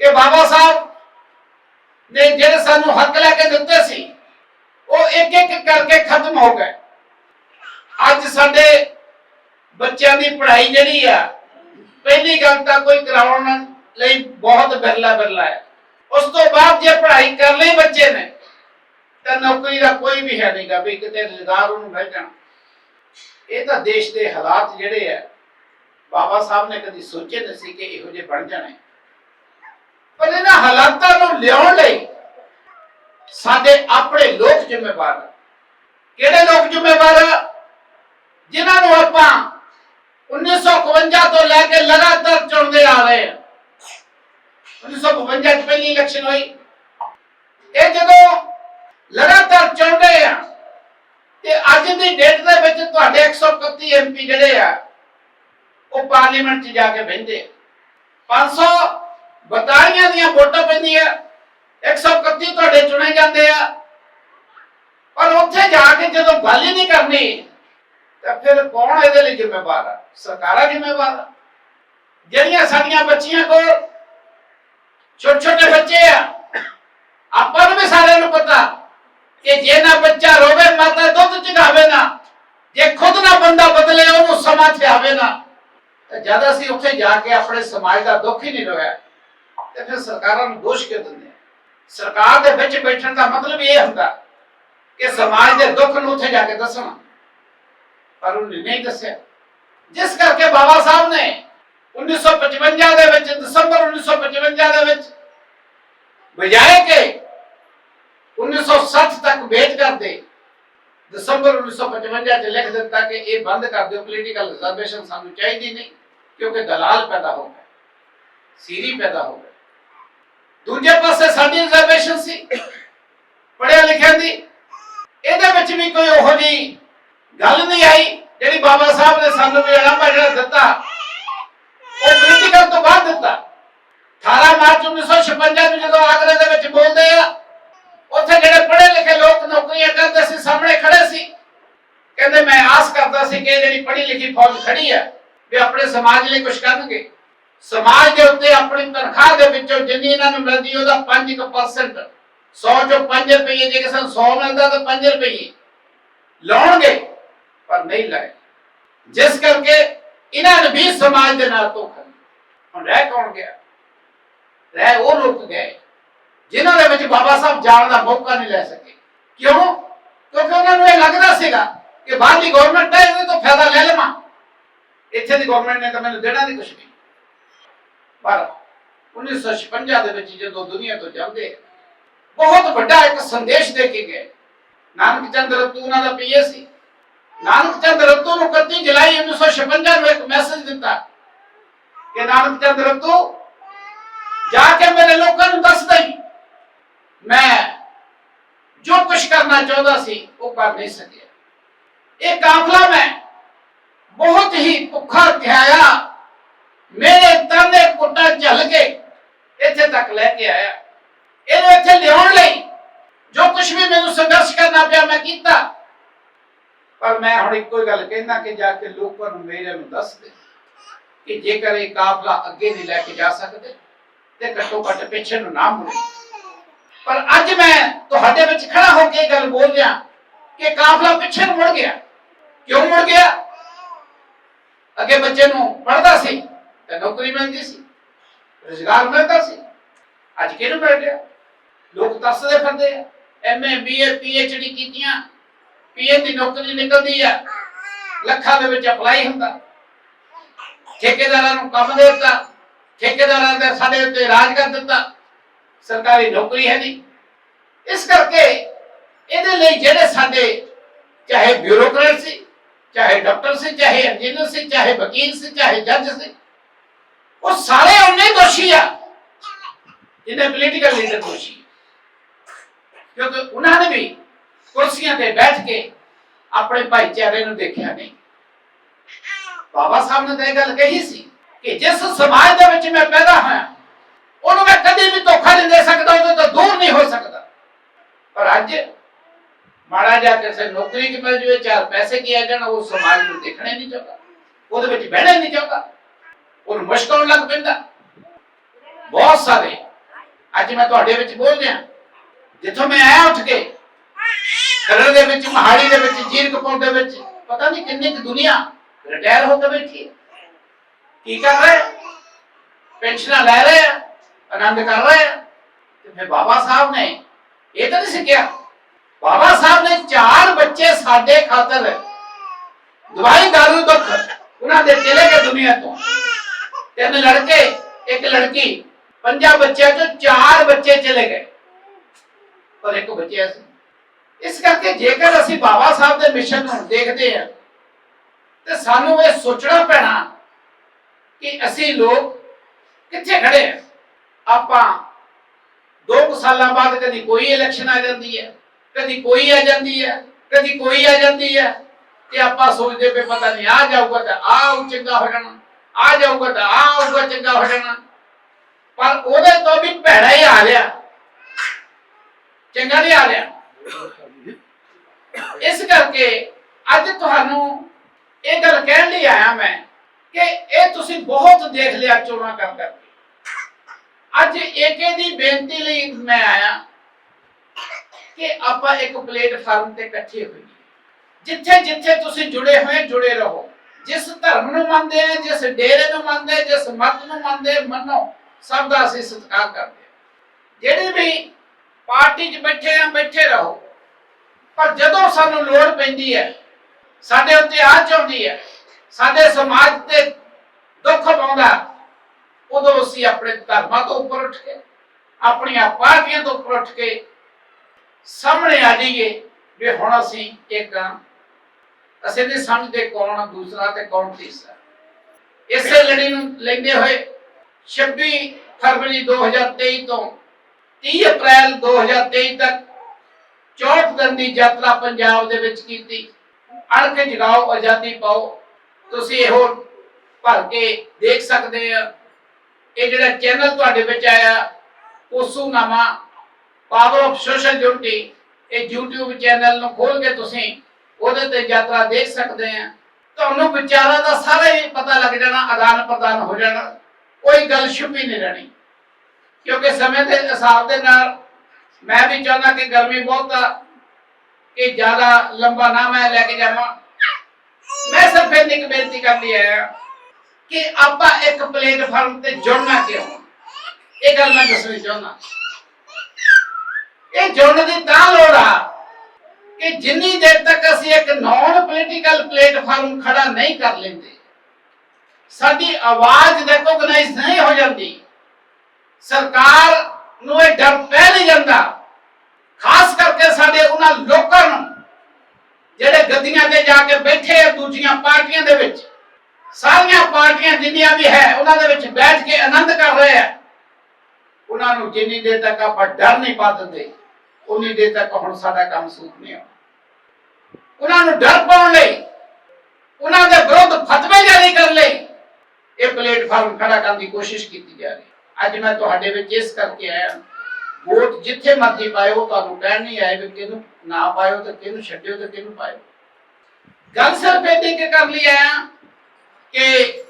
ਕਿ ਬਾਬਾ ਸਾਹਿਬ ਨੇ ਜਿਹੜੇ ਸਾਨੂੰ ਹੱਕ ਲੈ ਕੇ ਦਿੱਤੇ ਸੀ, ਉਹ ਇੱਕ ਇੱਕ ਕਰਕੇ ਖਤਮ ਹੋ ਗਏ। ਅੱਜ ਸਾਡੇ ਬੱਚਿਆਂ ਦੀ ਪੜ੍ਹਾਈ ਜਿਹੜੀ ਆ, ਪਹਿਲੀ ਗੱਲ ਤਾਂ ਕੋਈ ਕਰਾਉਣ ਲਈ ਬਹੁਤ ਬਿਰਲਾ ਬਿਰਲਾ ਹੈ। ਉਸ ਤੋਂ ਬਾਅਦ ਜੇ ਪੜ੍ਹਾਈ ਕਰ ਲਈ ਬੱਚੇ ਨੇ, ਤਾਂ ਨੌਕਰੀ ਦਾ ਕੋਈ ਵੀ ਹੈ ਨਹੀਂਗਾ ਵੀ ਕਿਤੇ ਰੁਜ਼ਗਾਰ ਉਹਨੂੰ ਮਿਲ ਜਾਣਾ। ਇਹ ਤਾਂ ਦੇਸ਼ ਦੇ ਹਾਲਾਤ ਜਿਹੜੇ ਆ, ਬਾਬਾ ਸਾਹਿਬ ਨੇ ਕਦੀ ਸੋਚੇ ਨਹੀਂ ਸੀ ਕਿ ਇਹੋ ਜਿਹੇ ਬਣ ਜਾਣੇ। ਪਰ ਇਹਨਾਂ ਹਾਲਾਤਾਂ ਨੂੰ ਲਿਆਉਣ ਲਈ ਸਾਡੇ ਆਪਣੇ ਲੋਕ ਜ਼ਿੰਮੇਵਾਰ ਕਿਹੜੇ ਲੋਕ ਜ਼ਿੰਮੇਵਾਰ ਆ? ਜਿਨ੍ਹਾਂ ਨੂੰ ਆਪਾਂ 1951 ਤੋਂ ਲੈ ਕੇ ਲਗਾਤਾਰ ਚੁਣਦੇ ਆ ਰਹੇ ਆ। 1952 ਚ ਪਹਿਲੀ ਇਲੈਕਸ਼ਨ ਹੋਈ। ਇਹ ਜਦੋਂ ਲਗਾਤਾਰ ਚੁਣਦੇ ਆ, ਤੇ ਅੱਜ ਦੀ ਡੇਟ ਦੇ ਵਿੱਚ ਤੁਹਾਡੇ 131 ਐਮਪੀ ਜਿਹੜੇ ਆ, ਉਹ ਪਾਰਲੀਮੈਂਟ 'ਚ ਜਾ ਕੇ ਬਹਿੰਦੇ ਆ। 542 ਦੀਆਂ ਵੋਟਾਂ ਪੈਂਦੀਆਂ 131 ਤੁਹਾਡੇ ਚੁਣੇ ਜਾਂਦੇ ਆ। ਪਰ ਉੱਥੇ ਜਾ ਕੇ ਜਦੋਂ ਗੱਲ ਹੀ ਨਹੀਂ ਕਰਨੀ ਤਾਂ ਫਿਰ ਕੌਣ ਇਹਦੇ ਲਈ ਜ਼ਿੰਮੇਵਾਰ ਆ? ਸਰਕਾਰਾਂ ਜ਼ਿੰਮੇਵਾਰ ਆ। ਜਿਹੜੀਆਂ ਸਾਡੀਆਂ ਬੱਚੀਆਂ ਕੋਲ ਛੋਟੇ ਛੋਟੇ ਬੱਚੇ ਆ, ਆਪਾਂ ਨੂੰ ਵੀ ਸਾਰਿਆਂ ਨੂੰ ਪਤਾ ਕਿ ਜੇ ਨਾ ਬੱਚਾ ਰੋਵੇ ਮਾਤਾ ਦੁੱਧ ਚਗਾਵੇ ਨਾ। ਜੇ ਖੁਦ ਨਾ ਬੰਦਾ ਬਦਲੇ, ਉਹਨੂੰ ਸਮਾਂ ਥਿਆਵੇ ਨਾ। ਤਾਂ ਜਦ ਅਸੀਂ ਉੱਥੇ ਜਾ ਕੇ ਆਪਣੇ ਸਮਾਜ ਦਾ ਦੁੱਖ ਹੀ ਨਹੀਂ ਰੋਇਆ ਤੇ ਫਿਰ ਸਰਕਾਰਾਂ ਨੂੰ ਦੋਸ਼ ਕਿਉਂ ਦਿੰਦੇ ਸਰਕਾਰ ਦੇ ਵਿੱਚ ਬੈਠਣ ਦਾ ਮਤਲਬ ਇਹ ਹੁੰਦਾ ਕਿ ਸਮਾਜ ਦੇ ਦੁੱਖ ਨੂੰ ਉੱਥੇ ਜਾ ਕੇ ਦੱਸਣਾ। ਪਰ ਉਹਨੇ ਨਹੀਂ ਦੱਸਿਆ। ਜਿਸ ਕਰਕੇ ਬਾਬਾ ਸਾਹਿਬ ਨੇ 1955 ਦੇ ਵਿੱਚ, ਦਸੰਬਰ 1955 ਦੇ ਵਿੱਚ ਬਜਾਏ ਕਿ 1960 ਤੱਕ ਵੇਟ ਕਰਦੇ, ਦਸੰਬਰ 1955 ਚ ਲਿਖ ਦਿੱਤਾ ਕਿ ਇਹ ਬੰਦ ਕਰ ਦਿਓ ਪੋਲੀਟੀਕਲ ਰਿਜ਼ਰਵੇਸ਼ਨ ਸਾਨੂੰ ਚਾਹੀਦੀ ਨਹੀਂ, ਕਿਉਂਕਿ ਦਲਾਲ ਪੈਦਾ ਹੋ ਗਏ, ਸੀਰੀ ਪੈਦਾ ਹੋ ਗਏ। ਦੂਜੇ ਪਾਸੇ ਸਾਡੀ ਰਿਜ਼ਰਵੇਸ਼ਨ ਸੀ ਪੜਿਆ ਲਿਖਿਆ ਦੀ, ਇਹਦੇ ਵਿੱਚ ਵੀ ਕੋਈ ਉਹੋ ਜਿਹੀ ਗੱਲ ਨਹੀਂ ਆਈ, ਜਿਹੜੀ ਬਾਬਾ ਸਾਹਿਬ ਨੇ ਸਾਨੂੰ ਵੀ ਅਲੰਬਾ ਦਿੱਤਾ, ਉਹ ਪੋਲੀਟੀਕਲ ਤੋਂ ਬਾਅਦ ਦਿੱਤਾ। 18 ਮਾਰਚ 1956 ਨੂੰ ਜਦੋਂ ਆਗਰੇ ਦੇ ਵਿੱਚ ਬੋਲਦੇ ਆ, ਉੱਥੇ ਜਿਹੜੇ ਪੜ੍ਹੇ ਲਿਖੇ ਲੋਕ ਨੌਕਰੀਆਂ ਕਰਦੇ ਸੀ, ਸਾਹਮਣੇ ਖੜੇ ਸੀ। ਕਹਿੰਦੇ, ਮੈਂ ਆਸ ਕਰਦਾ ਸੀ ਕਿ ਜਿਹੜੀ ਪੜ੍ਹੀ ਲਿਖੀ ਫੌਜ ਖੜੀ ਹੈ, ਵੀ ਆਪਣੇ ਸਮਾਜ ਲਈ ਕੁਝ ਕਰਨਗੇ। ਸਮਾਜ ਦੇ ਉੱਤੇ ਆਪਣੀ ਤਨਖਾਹ ਦੇ ਵਿੱਚੋਂ ਜਿੰਨੀ ਇਹਨਾਂ ਨੂੰ ਮਿਲਦੀ, ਉਹਦਾ 5% 100 ਚੋਂ 5 ਰੁਪਏ ਜੇ ਕਿਸੇ ਨੂੰ 100 ਮਿਲਦਾ ਤਾਂ 5 ਰੁਪਏ ਲਾਉਣਗੇ। ਪਰ ਨਹੀਂ ਲਾਏ ਜਿਸ ਕਰਕੇ ਇਹਨਾਂ ਨੇ ਵੀ ਸਮਾਜ ਦੇ ਨਾਲ ਧੋਖਾ ਹੁਣ ਰਹਿ ਕੌਣ ਗਿਆ? ਰਹਿ ਉਹ ਲੋਕ ਗਏ, ਜਿਨ੍ਹਾਂ ਦੇ ਵਿੱਚ ਬਾਬਾ ਸਾਹਿਬ ਜਾਣ ਦਾ ਮੌਕਾ ਨਹੀਂ ਲੈ ਸਕੇ। ਕਿਉਂ? ਕਿਉਂਕਿ ਉਹਨਾਂ ਨੂੰ ਇਹ ਲੱਗਦਾ ਸੀਗਾ ਕਿ ਬਾਹਰਲੀ ਗਵਰਨਮੈਂਟ ਹੈ, ਇਹਦੇ ਤੋਂ ਫਾਇਦਾ ਲੈ ਲਵਾਂ। ਇੱਥੇ ਦੀ ਗਵਰਨਮੈਂਟ ਨੇ ਤਾਂ ਮੈਨੂੰ ਦੇਣਾ ਨਹੀਂ ਕੁਝ ਨਹੀਂ ਪਰ 1956 ਦੇ ਵਿੱਚ ਜਦੋਂ ਦੁਨੀਆ ਤੋਂ ਜਾਂਦੇ, ਬਹੁਤ ਵੱਡਾ ਇੱਕ ਸੰਦੇਸ਼ ਦੇ ਕੇ ਗਏ। ਨਾਨਕ ਚੰਦ ਰਤੂ ਉਹਨਾਂ ਦਾ ਪੀਏ ਸੀ। ਨਾਨਕ ਚੰਦ ਰਤੂ ਨੂੰ 31 ਜੁਲਾਈ 1956 ਨੂੰ ਇੱਕ ਮੈਸੇਜ ਦਿੱਤਾ ਕਿ ਨਾਨਕ ਚੰਦ ਰਤੂ, ਜਾ ਕੇ ਮੇਰੇ ਲੋਕਾਂ ਨੂੰ ਦੱਸ ਦਈ। ਮੈਂ ਜੋ ਕੁਝ ਕਰਨਾ ਚਾਹੁੰਦਾ ਸੀ, ਉਹ ਕਰ ਨਹੀਂ ਸਕਿਆ। ਇਹ ਕਾਫਲਾ ਮੈਂ ਬਹੁਤ ਹੀ ਭੁੱਖਾ ਧਿਆਇਆ ਮੇਰੇ ਤਾਨੇ ਕੁੱਟਾ ਝੱਲ ਕੇ ਇੱਥੇ ਤੱਕ ਲੈ ਕੇ ਆਇਆ। ਇਹਨੂੰ ਇੱਥੇ ਲਿਆਉਣ ਲਈ ਜੋ ਕੁਝ ਵੀ ਮੈਨੂੰ ਸੰਘਰਸ਼ ਕਰਨਾ ਪਿਆ, ਮੈਂ ਕੀਤਾ। ਪਰ ਮੈਂ ਹੁਣ ਇੱਕੋ ਹੀ ਗੱਲ ਕਹਿੰਦਾ ਕਿ ਜਾ ਕੇ ਲੋਕਾਂ ਨੂੰ ਮੇਰੇ ਨੂੰ ਦੱਸ ਦੇ ਕਿ ਜੇਕਰ ਇਹ ਕਾਫਲਾ ਅੱਗੇ ਨਹੀਂ ਲੈ ਕੇ ਜਾ ਸਕਦੇ ਤੇ ਘੱਟੋ ਘੱਟ ਪਿੱਛੇ ਨੂੰ ਨਾ ਮੁੜੇ। ਪਰ ਅੱਜ ਮੈਂ ਤੁਹਾਡੇ ਵਿੱਚ ਖੜਾ ਹੋ ਕੇ ਗੱਲ ਬੋਲ ਰਿਹਾ ਕਿ ਕਾਫਲਾ ਪਿੱਛੇ ਨੂੰ ਮੁੜ ਗਿਆ। ਕਿਉਂ ਮੁੜ ਗਿਆ? ਅੱਗੇ ਬੱਚੇ ਨੂੰ ਪੜ੍ਹਦਾ ਸੀ ਤੇ ਨੌਕਰੀ ਮਿਲਦੀ ਸੀ, ਰੁਜ਼ਗਾਰ ਮਿਲਦਾ ਸੀ। ਅੱਜ ਕਿਹਨੂੰ ਮਿਲ ਰਿਹਾ? ਲੋਕ ਤਰਸਦੇ ਫਿਰਦੇ ਆ। ਐਮਏ ਬੀਏ ਪੀਐਚਡੀ ਕੀਤੀਆਂ। ਪੀਏ ਦੀ ਨੌਕਰੀ ਨਿਕਲਦੀ ਆ। ਲੱਖਾਂ ਦੇ ਵਿੱਚ ਅਪਲਾਈ ਹੁੰਦਾ। ਠੇਕੇਦਾਰਾਂ ਨੂੰ ਕੰਮ ਦੇ ਦਿੱਤਾ। ਠੇਕੇਦਾਰਾਂ ਨੇ ਸਾਡੇ ਉੱਤੇ ਰਾਜ ਕਰ ਦਿੱਤਾ। ਸਰਕਾਰੀ ਨੌਕਰੀ ਹੈ ਨਹੀਂ ਇਸ ਕਰਕੇ ਇਹਦੇ ਲਈ ਜਿਹੜੇ ਸਾਡੇ, ਚਾਹੇ ਬਿਊਰੋਕਰੇਟ ਸੀ, ਚਾਹੇ ਡਾਕਟਰ ਸੀ, ਚਾਹੇ ਇੰਜੀਨੀਅਰ ਸੀ, ਚਾਹੇ ਵਕੀਲ ਸੀ, ਚਾਹੇ ਜੱਜ ਸੀ, ਉਹ ਸਾਰੇ ਉਹਨੇ ਦੋਸ਼ੀ ਆ। ਜਿਹਨੇ ਪੋਲੀਟੀਕਲ ਲੀਡਰ ਦੋਸ਼ੀ। ਕਿਉਂਕਿ ਉਹਨਾਂ ਨੇ ਵੀ ਕੁਰਸੀਆਂ ਤੇ ਬੈਠ ਕੇ ਆਪਣੇ ਭਾਈਚਾਰੇ ਨੂੰ ਦੇਖਿਆ ਨਹੀਂ। ਬਾਬਾ ਸਾਹਿਬ ਨੇ ਤਾਂ ਇਹ ਗੱਲ ਕਹੀ ਸੀ ਕਿ ਜਿਸ ਸਮਾਜ ਦੇ ਵਿੱਚ ਮੈਂ ਪੈਦਾ ਹੋਇਆ ਉਹਨੂੰ ਮੈਂ ਕਦੇ ਵੀ ਧੋਖਾ ਨਹੀਂ ਦੇ ਸਕਦਾ, ਉਹਦੇ ਤੋਂ ਦੂਰ ਨਹੀਂ ਹੋ ਸਕਦਾ। ਪਰ ਅੱਜ ਮਾੜਾ ਜਾ ਕਿਸੇ ਨੌਕਰੀ ਕਿ ਮਿਲ ਜਵੇ, ਚਾਰ ਪੈਸੇ ਕੀ ਆ ਜਾਣ, ਉਹ ਸਮਾਜ ਨੂੰ ਦੇਖਣਾ ਨਹੀਂ ਚਾਹੁੰਦਾ। ਉਹਦੇ ਵਿੱਚ ਬਹਿਣਾ ਹੀ ਨਹੀਂ ਚਾਹੁੰਦਾ। ਉਹਨੂੰ ਮੁਸ਼ਕਲ ਹੋਣ ਲੱਗ ਪੈਂਦਾ। ਬਹੁਤ ਸਾਰੇ, ਅੱਜ ਮੈਂ ਤੁਹਾਡੇ ਵਿੱਚ ਬੋਲ ਰਿਹਾ ਜਿੱਥੋਂ ਮੈਂ ਆਇਆ ਉੱਠ ਕੇ ਖਰੜ ਦੇ ਵਿੱਚ ਮਹਾੜੀ ਦੇ ਵਿੱਚ ਜੀਰਕਪੁਰ ਦੇ ਵਿੱਚ, ਪਤਾ ਨਹੀਂ ਕਿੰਨੀ ਕੁ ਦੁਨੀਆ ਰਿਟਾਇਰ ਹੋ ਕੇ ਬੈਠੀ ਹੈ। ਕੀ ਕਰ ਰਹੇ? ਪੈਨਸ਼ਨਾਂ ਲੈ ਰਹੇ ਆ ਆਨੰਦ ਕਰ ਰਹੇ ਆ ਤੇ ਫਿਰ ਬਾਬਾ ਸਾਹਿਬ ਨੇ ਇਹ ਤਾਂ ਨਹੀਂ ਸਿੱਖਿਆ ਬਾਬਾ ਸਾਹਿਬ ਨੇ ਚਾਰ ਬੱਚੇ ਸਾਡੇ ਖਾਤਰ ਦਵਾਈ, ਦਾਰੂ ਦੁੱਖ ਉਹਨਾਂ ਦੇ ਚਲੇ ਗਏ ਦੁਨੀਆ ਤੋਂ। ਤਿੰਨ ਲੜਕੇ, ਇੱਕ ਲੜਕੀ, ਪੰਜਾਂ ਬੱਚਿਆਂ ਚੋਂ ਚਾਰ ਬੱਚੇ ਚਲੇ ਗਏ। ਪਰ ਇੱਕ ਬਚਿਆ ਸੀ। ਇਸ ਕਰਕੇ ਜੇਕਰ ਅਸੀਂ ਬਾਬਾ ਸਾਹਿਬ ਦੇ ਮਿਸ਼ਨ ਨੂੰ ਦੇਖਦੇ ਹਾਂ, ਤੇ ਸਾਨੂੰ ਇਹ ਸੋਚਣਾ ਪੈਣਾ ਕਿ ਅਸੀਂ ਲੋਕ ਕਿੱਥੇ ਖੜੇ ਆ ਆਪਾਂ ਦੋ ਕੁ ਸਾਲਾਂ ਬਾਅਦ ਕਦੀ ਕੋਈ ਇਲੈਕਸ਼ਨ ਆ ਜਾਂਦੀ ਹੈ, ਕਦੀ ਕੋਈ ਆ ਜਾਂਦੀ ਹੈ, ਕਦੀ ਕੋਈ ਆ ਜਾਂਦੀ ਹੈ, ਤੇ ਆਪਾਂ ਸੋਚਦੇ ਪਏ ਪਤਾ ਨਹੀਂ ਆ ਜਾਊਗਾ ਤਾਂ ਆ ਚੰਗਾ ਹੋ ਜਾਣਾ, ਆ ਜਾਊਗਾ ਤਾਂ ਆ ਆਊਗਾ ਚੰਗਾ ਹੋ ਜਾਣਾ। ਪਰ ਉਹਦੇ ਤੋਂ ਵੀ ਭੈੜਾ ਹੀ ਆ ਰਿਹਾ। ਚੰਗਾ ਨਹੀਂ ਆ ਰਿਹਾ। ਇਸ ਕਰਕੇ ਅੱਜ ਤੁਹਾਨੂੰ ਇਹ ਗੱਲ ਕਹਿਣ ਲਈ ਆਇਆ ਮੈਂ ਕਿ ਇਹ ਤੁਸੀਂ ਬਹੁਤ ਦੇਖ ਲਿਆ ਚੋਣਾਂ ਕਰ ਕਰਕੇ ਅੱਜ ਏਕੇ ਦੀ ਬੇਨਤੀ ਲਈ ਮੈਂ ਆਇਆ ਕਿ ਆਪਾਂ ਇੱਕ ਪਲੇਟਫਾਰਮ ਤੇ ਇਕੱਠੇ ਹੋਈਏ। ਜਿੱਥੇ ਜਿੱਥੇ ਤੁਸੀਂ ਜੁੜੇ ਹੋਏ, ਜੁੜੇ ਰਹੋ। ਜਿਸ ਧਰਮ ਨੂੰ ਮੰਨਦੇ ਆ, ਜਿਸ ਡੇਰੇ ਨੂੰ ਮੰਨਦੇ ਜਿਸ ਮਤ ਨੂੰ ਮੰਨਦੇ ਮੰਨੋ। ਸਭ ਦਾ ਅਸੀਂ ਸਤਿਕਾਰ ਕਰਦੇ ਜਿਹੜੇ ਵੀ ਪਾਰਟੀ 'ਚ ਬੈਠੇ ਆ, ਬੈਠੇ ਰਹੋ ਪਰ ਜਦੋਂ ਸਾਨੂੰ ਲੋੜ ਪੈਂਦੀ ਹੈ, ਸਾਡੇ ਉੱਤੇ ਆ ਚਾਹੁੰਦੀ ਹੈ, ਸਾਡੇ ਸਮਾਜ ਤੇ ਦੁੱਖ ਪਾਉਂਦਾ, ਉਦੋਂ ਅਸੀਂ ਆਪਣੇ ਧਰਮਾਂ ਤੋਂ ਉੱਪਰ ਉੱਠ ਕੇ, ਆਪਣੀਆਂ ਪਾਰਟੀਆਂ ਤੋਂ ਉੱਪਰ ਉੱਠ ਕੇ ਸਾਹਮਣੇ ਆ ਜਾਈਏ ਵੀ ਹੁਣ ਅਸੀਂ ਇੱਕ ਹਾਂ। ਅਸੀਂ ਨਹੀਂ ਸਮਝਦੇ ਕੌਣ ਦੂਸਰਾ ਤੇ ਕੌਣ ਤੀਸਰਾ ਇਸੇ ਲੜੀ ਨੂੰ ਲੈਂਦੇ ਹੋਏ 26 ਫਰਵਰੀ 2023 ਤੋਂ 30 ਅਪ੍ਰੈਲ 2023 ਤੱਕ 64 ਦਿਨ ਦੀ ਯਾਤਰਾ ਪੰਜਾਬ ਦੇ ਵਿੱਚ ਕੀਤੀ। ਅਣਖ ਜਗਾਓ ਆਜ਼ਾਦੀ ਪਾਓ। ਤੁਸੀਂ ਇਹੋ ਭਰ ਕੇ ਦੇਖ ਸਕਦੇ ਆ। ਇਹ ਜਿਹੜਾ ਚੈਨਲ ਤੁਹਾਡੇ ਵਿੱਚ ਆਇਆ, ਉਸੂ ਕੋਸੂਨਾਮਾ ਪਾਵਰ ਆਫ ਸੋਸ਼ਲ ਡਿਊਟੀ ਇਹ YouTube ਚੈਨਲ ਨੂੰ ਖੋਲ ਕੇ ਤੁਸੀਂ ਉਹਦੇ ਤੇ ਯਾਤਰਾ ਦੇਖ ਸਕਦੇ ਆ। ਤੁਹਾਨੂੰ ਵਿਚਾਰਾਂ ਦਾ ਸਾਰਾ ਹੀ ਪਤਾ ਲੱਗ ਜਾਣਾ ਆਦਾਨ ਪ੍ਰਦਾਨ ਹੋ ਜਾਣਾ। ਕੋਈ ਗੱਲ ਛੁਪੀ ਨਹੀਂ ਰਹਿਣੀ। ਕਿਉਂਕਿ ਸਮੇਂ ਦੇ ਹਿਸਾਬ ਦੇ ਨਾਲ ਮੈਂ ਵੀ ਚਾਹੁੰਦਾ ਕਿ ਗਰਮੀ ਬਹੁਤ ਆ, ਕਿ ਜ਼ਿਆਦਾ ਲੰਬਾ ਨਾ ਮੈਂ ਲੈ ਕੇ ਜਾਵਾਂ। ਮੈਂ ਸਿਰਫ ਇੰਨੀ ਕੁ ਬੇਨਤੀ ਕਰਦੀ ਹੈ ਕਿ ਆਪਾਂ ਇੱਕ ਪਲੇਟਫਾਰਮ ਤੇ ਜੁੜਨਾ ਕਿਉਂ? ਇਹ ਗੱਲ ਮੈਂ ਦੱਸਣੀ ਚਾਹੁੰਦਾ। ਇਹ ਜੁੜਨ ਦੀ ਤਾਂ ਲੋੜ ਆ ਕਿ ਜਿੰਨੀ ਦੇਰ ਤੱਕ ਅਸੀਂ ਇੱਕ ਨਾਨ ਪੋਲੀਟੀਕਲ ਪਲੇਟਫਾਰਮ ਖੜਾ ਨਹੀਂ ਕਰ ਲੈਂਦੇ, ਸਾਡੀ ਆਵਾਜ਼ ਰੈਕੋਗਨਾਈਜ਼ ਨਹੀਂ ਹੋ ਜਾਂਦੀ। ਸਰਕਾਰ ਨੂੰ ਇਹ ਡਰ ਪੈ ਨਹੀਂ ਜਾਂਦਾ। ਖਾਸ ਕਰਕੇ ਸਾਡੇ ਉਹਨਾਂ ਲੋਕਾਂ ਨੂੰ, ਜਿਹੜੇ ਗੱਦੀਆਂ ਤੇ ਜਾ ਕੇ ਬੈਠੇ ਆ ਦੂਜੀਆਂ ਪਾਰਟੀਆਂ ਦੇ ਵਿੱਚ। ਸਾਰੀਆਂ ਪਾਰਟੀਆਂ ਜਿੰਨੀਆਂ ਵੀ ਹੈ, ਉਹਨਾਂ ਦੇ ਵਿੱਚ ਬੈਠ ਕੇ ਆਨੰਦ ਕਰ ਰਹੇ ਆ। ਉਹਨਾਂ ਨੂੰ ਜਿੰਨੀ ਦੇਰ ਤੱਕ ਆਪਾਂ ਡਰ ਨਹੀਂ ਪਾ ਦਿੰਦੇ, ਉਨੀ ਦੇਰ ਤੱਕ ਹੁਣ ਸਾਡਾ ਕੰਮ ਸੂਤ ਨਹੀਂ ਆਉਣਾ ਉਹਨਾਂ ਨੂੰ ਡਰ ਪਾਉਣ ਲਈ, ਉਹਨਾਂ ਦੇ ਵਿਰੁੱਧ ਫਤਵੇ ਜਾਰੀ ਕਰਨ ਲਈ ਇਹ ਪਲੇਟਫਾਰਮ ਖੜਾ ਕਰਨ ਦੀ ਕੋਸ਼ਿਸ਼ ਕੀਤੀ ਜਾ ਰਹੀ ਹੈ। ਅੱਜ ਮੈਂ ਤੁਹਾਡੇ ਵਿੱਚ ਇਸ ਕਰਕੇ ਆਇਆ। ਵੋਟ ਜਿੱਥੇ ਮਰਜ਼ੀ ਪਾਇਓ, ਤੁਹਾਨੂੰ ਕਹਿਣ ਨਹੀਂ ਆਏ ਵੀ ਕਿਹਨੂੰ ਨਾ ਪਾਇਓ ਤੇ ਕਿਹਨੂੰ ਛੱਡਿਓ ਤੇ ਕਿਹਨੂੰ ਪਾਇਓ। ਗੱਲ ਸਿਰਫ ਇਹ ਦੇ ਕੇ ਕਰ ਲਈ ਆਇਆ ਕਿ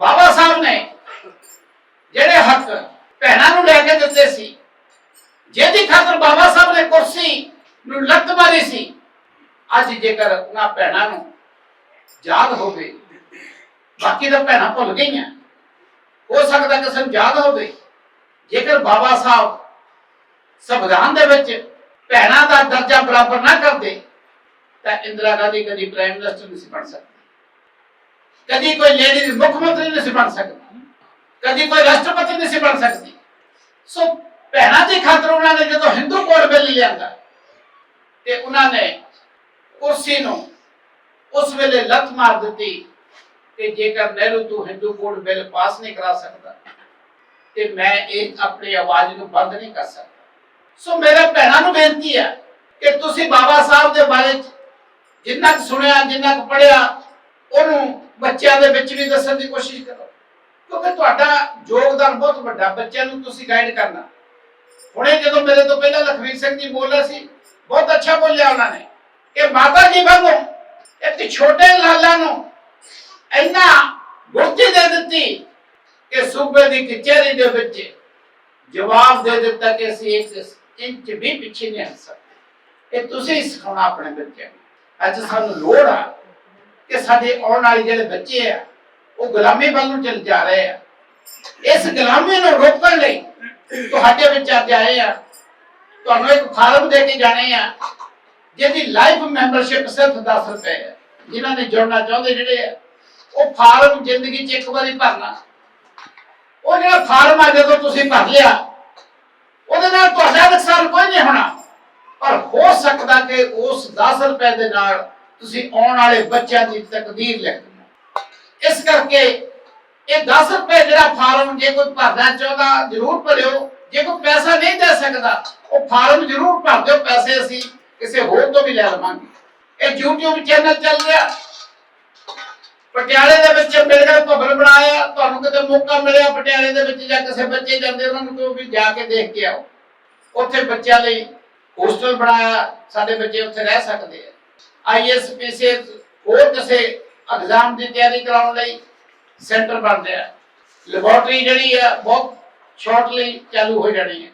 ਬਾਬਾ ਸਾਹਿਬ ਨੇ ਜਿਹੜੇ ਹੱਕ ਭੈਣਾਂ ਨੂੰ ਲੈ ਕੇ ਦਿੱਤੇ ਸੀ, ਜਿਹਦੀ ਖਾਤਰ ਬਾਬਾ ਸਾਹਿਬ ਨੇ ਕੁਰਸੀ ਨੂੰ ਲੱਤ ਮਾਰੀ ਸੀ, ਅੱਜ ਜੇਕਰ ਉਹਨਾਂ ਭੈਣਾਂ ਨੂੰ ਯਾਦ ਹੋਵੇ, ਬਾਕੀ ਤਾਂ ਭੈਣਾਂ ਭੁੱਲ ਗਈਆਂ। ਹੋ ਸਕਦਾ ਕਿਸੇ ਨੂੰ ਯਾਦ ਹੋਵੇ। ਜੇਕਰ ਬਾਬਾ ਸਾਹਿਬ ਸੰਵਿਧਾਨ ਦੇ ਵਿੱਚ ਭੈਣਾਂ ਦਾ ਦਰਜਾ ਬਰਾਬਰ ਨਾ ਕਰਦੇ, ਤਾਂ ਇੰਦਰਾ ਗਾਂਧੀ ਕਦੀ ਪ੍ਰਾਈਮ ਮਿਨਿਸਟਰ ਨਹੀਂ ਸੀ ਬਣ ਸਕਦੀ। ਕਦੀ ਕੋਈ ਲੇਡੀ ਮੁੱਖ ਮੰਤਰੀ ਨਹੀਂ ਸੀ ਬਣ ਸਕਦੀ। ਕਦੀ ਕੋਈ ਰਾਸ਼ਟਰਪਤੀ ਨਹੀਂ ਸੀ ਬਣ ਸਕਦੀ। ਸੋ ਭੈਣਾਂ ਦੀ ਖਾਤਰ ਉਹਨਾਂ ਨੇ ਜਦੋਂ ਹਿੰਦੂ ਕੋਡ ਬਿੱਲ ਲਿਆਂਦਾ, ਤੇ ਉਹਨਾਂ ਨੇ ਕੁਰਸੀ ਨੂੰ ਉਸ ਵੇਲੇ ਲੱਤ ਮਾਰ ਦਿੱਤੀ। ਕਿ ਜੇਕਰ ਨਹਿਰੂ ਤੂੰ ਹਿੰਦੂ ਕੋਡ ਬਿੱਲ ਪਾਸ ਨਹੀਂ ਕਰਾ ਸਕਦਾ, ਤੇ ਮੈਂ ਇਹ ਆਪਣੀ ਆਵਾਜ਼ ਨੂੰ ਬੰਦ ਨਹੀਂ ਕਰ ਸਕਦਾ। ਸੋ ਮੇਰੇ ਭੈਣਾਂ ਨੂੰ ਬੇਨਤੀ ਹੈ ਕਿ ਤੁਸੀਂ ਬਾਬਾ ਸਾਹਿਬ ਦੇ ਬਾਰੇ ਜਿੰਨਾ ਕੁ ਸੁਣਿਆ, ਜਿੰਨਾ ਕੁ ਪੜਿਆ ਉਹਨੂੰ ਬੱਚਿਆਂ ਦੇ ਵਿੱਚ ਵੀ ਦੱਸਣ ਦੀ ਕੋਸ਼ਿਸ਼ ਕਰੋ। ਕਿਉਂਕਿ ਤੁਹਾਡਾ ਯੋਗਦਾਨ ਬਹੁਤ ਵੱਡਾ, ਬੱਚਿਆਂ ਨੂੰ ਤੁਸੀਂ ਗਾਈਡ ਕਰਨਾ। ਹੁਣੇ ਜਦੋਂ ਮੇਰੇ ਤੋਂ ਪਹਿਲਾਂ ਲਖਵੀਰ ਸਿੰਘ ਜੀ ਬੋਲੇ ਸੀ, ਬਹੁਤ ਅੱਛਾ ਬੋਲਿਆ ਉਹਨਾਂ ਨੇ ਕਿ ਮਾਤਾ ਜੀ ਵਾਂਗੂ ਇੱਕ ਛੋਟੇ ਲਾਲਾਂ ਨੂੰ ਇੰਨਾ ਗੁਰਤੀ ਦੇ ਦਿੱਤੀ ਕਿ ਸੂਬੇ ਦੀ ਕਚਹਿਰੀ ਦੇ ਵਿੱਚ ਜਵਾਬ ਦੇ ਦਿੱਤਾ ਕਿ ਅਸੀਂ ਇੱਕ ਇੰਚ ਵੀ ਪਿੱਛੇ ਨਹੀਂ ਹਟ ਸਕਦੇ। ਇਹ ਤੁਸੀਂ ਸਿਖਾਉਣਾ ਆਪਣੇ ਬੱਚਿਆਂ ਨੂੰ। ਅੱਜ ਸਾਨੂੰ ਲੋੜ ਆ ਕਿ ਸਾਡੇ ਆਉਣ ਵਾਲੇ ਜਿਹੜੇ ਬੱਚੇ ਆ, ਉਹ ਗੁਲਾਮੀ ਵੱਲ ਨੂੰ ਚਲ ਜਾ ਰਹੇ ਆ। ਇਸ ਗੁਲਾਮੀ ਨੂੰ ਰੋਕਣ ਲਈ ਤੁਹਾਡੇ ਵਿੱਚ ਅੱਜ ਆਏ ਆ। ਤੁਹਾਨੂੰ ਇੱਕ ਫਾਰਮ ਦੇ ਕੇ ਜਾਣੇ ਆ, ਜਿਹਦੀ ਲਾਈਫ ਮੈਂਬਰਸ਼ਿਪ ਸਿਰਫ 10 ਰੁਪਏ ਹੈ ਜਿਨ੍ਹਾਂ ਨੇ ਜੁੜਨਾ ਚਾਹੁੰਦੇ ਜਿਹੜੇ ਆ ਉਹ ਫਾਰਮ ਜ਼ਿੰਦਗੀ 'ਚ ਇੱਕ ਵਾਰੀ ਭਰਨਾ। ਉਹ ਜਿਹੜਾ ਫਾਰਮ ਆ ਜਦੋਂ ਤੁਸੀਂ ਭਰ ਲਿਆ, ਉਹਦੇ ਨਾਲ ਤੁਹਾਡਾ ਨੁਕਸਾਨ ਕੋਈ ਨਹੀਂ ਹੋਣਾ। ਪਰ ਹੋ ਸਕਦਾ ਕਿ ਉਸ 10 ਰੁਪਏ ਦੇ ਨਾਲ ਤੁਸੀਂ ਆਉਣ ਵਾਲੇ ਬੱਚਿਆਂ ਦੀ ਤਕਦੀਰ ਲਿਖ ਦਿਓ ਇਸ ਕਰਕੇ ਇਹ 10 ਰੁਪਏ ਜਿਹੜਾ ਫਾਰਮ ਜੇ ਕੋਈ ਭਰਨਾ ਚਾਹੁੰਦਾ, ਜ਼ਰੂਰ ਭਰਿਓ। ਜੇ ਕੋਈ ਪੈਸਾ ਨਹੀਂ ਦੇ ਸਕਦਾ, ਉਹ ਫਾਰਮ ਜ਼ਰੂਰ ਭਰ ਦਿਓ। ਪੈਸੇ ਅਸੀਂ ਕਿਸੇ ਹੋਰ ਤੋਂ ਵੀ ਲੈ ਲਵਾਂਗੇ। ਇਹ YouTube ਚੈਨਲ ਚੱਲ ਰਿਹਾ। ਪਟਿਆਲੇ ਦੇ ਵਿੱਚ ਮਿਲ ਗਿਆ ਭਵਨ ਬਣਾਇਆ, ਤੁਹਾਨੂੰ ਕਿਤੇ ਮੌਕਾ ਮਿਲਿਆ ਪਟਿਆਲੇ ਦੇ ਵਿੱਚ ਜਾਂ ਕਿਸੇ ਬੱਚੇ ਜਾਂਦੇ ਉਹਨਾਂ ਨੂੰ ਕਹੋ ਵੀ ਜਾ ਕੇ ਦੇਖ ਕੇ ਆਓ? ਉੱਥੇ ਬੱਚਿਆਂ ਲਈ ਹੋਸਟਲ ਬਣਾਇਆ, ਸਾਡੇ ਬੱਚੇ ਉੱਥੇ ਰਹਿ ਸਕਦੇ ਆ। ਆਈਐਸ ਪੀਸੀਐਸ ਹੋਰ ਕਿਸੇ ਐਗਜ਼ਾਮ ਦੀ ਤਿਆਰੀ ਕਰਾਉਣ ਲਈ ਸੈਂਟਰ ਬਣ ਰਿਹਾ। ਲੈਬੋਰਟਰੀ ਜਿਹੜੀ ਆ, ਬਹੁਤ ਸ਼ਾਰਟਲੀ ਚਾਲੂ ਹੋ ਜਾਣੀ ਹੈ।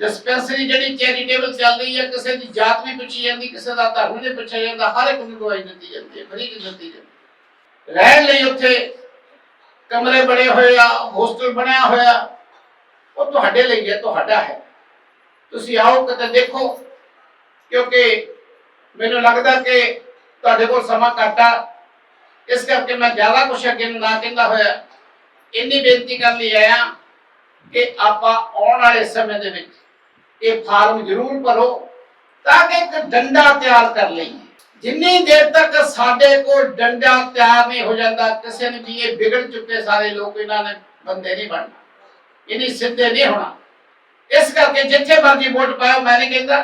ਡਿਸਪੈਂਸਰੀ ਜਿਹੜੀ ਚੈਰੀਟੇਬਲ ਚੱਲ ਰਹੀ ਹੈ, ਕਿਸੇ ਦੀ ਜਾਤ ਵੀ ਪੁੱਛੀ ਜਾਂਦੀ, ਕਿਸੇ ਦਾ ਧਰਮ ਨਹੀਂ ਪੁੱਛਿਆ ਜਾਂਦਾ, ਹਰ ਇੱਕ ਨੂੰ ਦਵਾਈ ਦਿੱਤੀ ਜਾਂਦੀ ਹੈ, ਫਰੀ ਦੀ ਦਿੱਤੀ ਜਾਂਦੀ ਹੈ। ਰਹਿਣ ਲਈ ਉੱਥੇ ਕਮਰੇ ਬਣੇ ਹੋਏ ਆ, ਹੋਸਟਲ ਬਣਿਆ ਹੋਇਆ। ਉਹ ਤੁਹਾਡੇ ਲਈ ਹੈ, ਤੁਹਾਡਾ ਹੈ। ਤੁਸੀਂ ਆਓ, ਕਿਤੇ ਦੇਖੋ, ਕਿਉਂਕਿ ਮੈਨੂੰ ਲੱਗਦਾ ਕਿ ਤੁਹਾਡੇ ਕੋਲ ਸਮਾਂ ਘੱਟ ਆ। ਇਸ ਕਰਕੇ ਮੈਂ ਜ਼ਿਆਦਾ ਕੁਛ ਅੱਗੇ ਨੂੰ ਨਾ ਕਹਿੰਦਾ ਹੋਇਆ। ਇੰਨੀ ਬੇਨਤੀ ਕਰਨ ਲਈ ਆਇਆ ਕਿ ਆਪਾਂ ਆਉਣ ਵਾਲੇ ਸਮੇਂ ਦੇ ਵਿੱਚ ਇਹ ਫਾਰਮ ਜ਼ਰੂਰ ਭਰੋ, ਤਾਂ ਕਿ ਇੱਕ ਡੰਡਾ ਤਿਆਰ ਕਰ ਲਈਏ। ਜਿੰਨੀ ਦੇਰ ਤੱਕ ਸਾਡੇ ਕੋਲ ਡੰਡਾ ਤਿਆਰ ਨਹੀਂ ਹੋ ਜਾਂਦਾ, ਕਿਸੇ ਨੇ ਵੀ ਇਹ ਵਿਗੜ ਚੁੱਕੇ ਸਾਰੇ ਲੋਕ, ਇਹਨਾਂ ਨੇ ਬੰਦੇ ਨਹੀਂ ਬਣਨਾ ਇਹਨੀ ਸਿੱਧੇ ਨਹੀਂ ਹੋਣਾ। ਇਸ ਕਰਕੇ ਜਿੱਥੇ ਮਰਜ਼ੀ ਵੋਟ ਪਾਓ ਮੈਂ ਨਹੀਂ ਕਹਿੰਦਾ,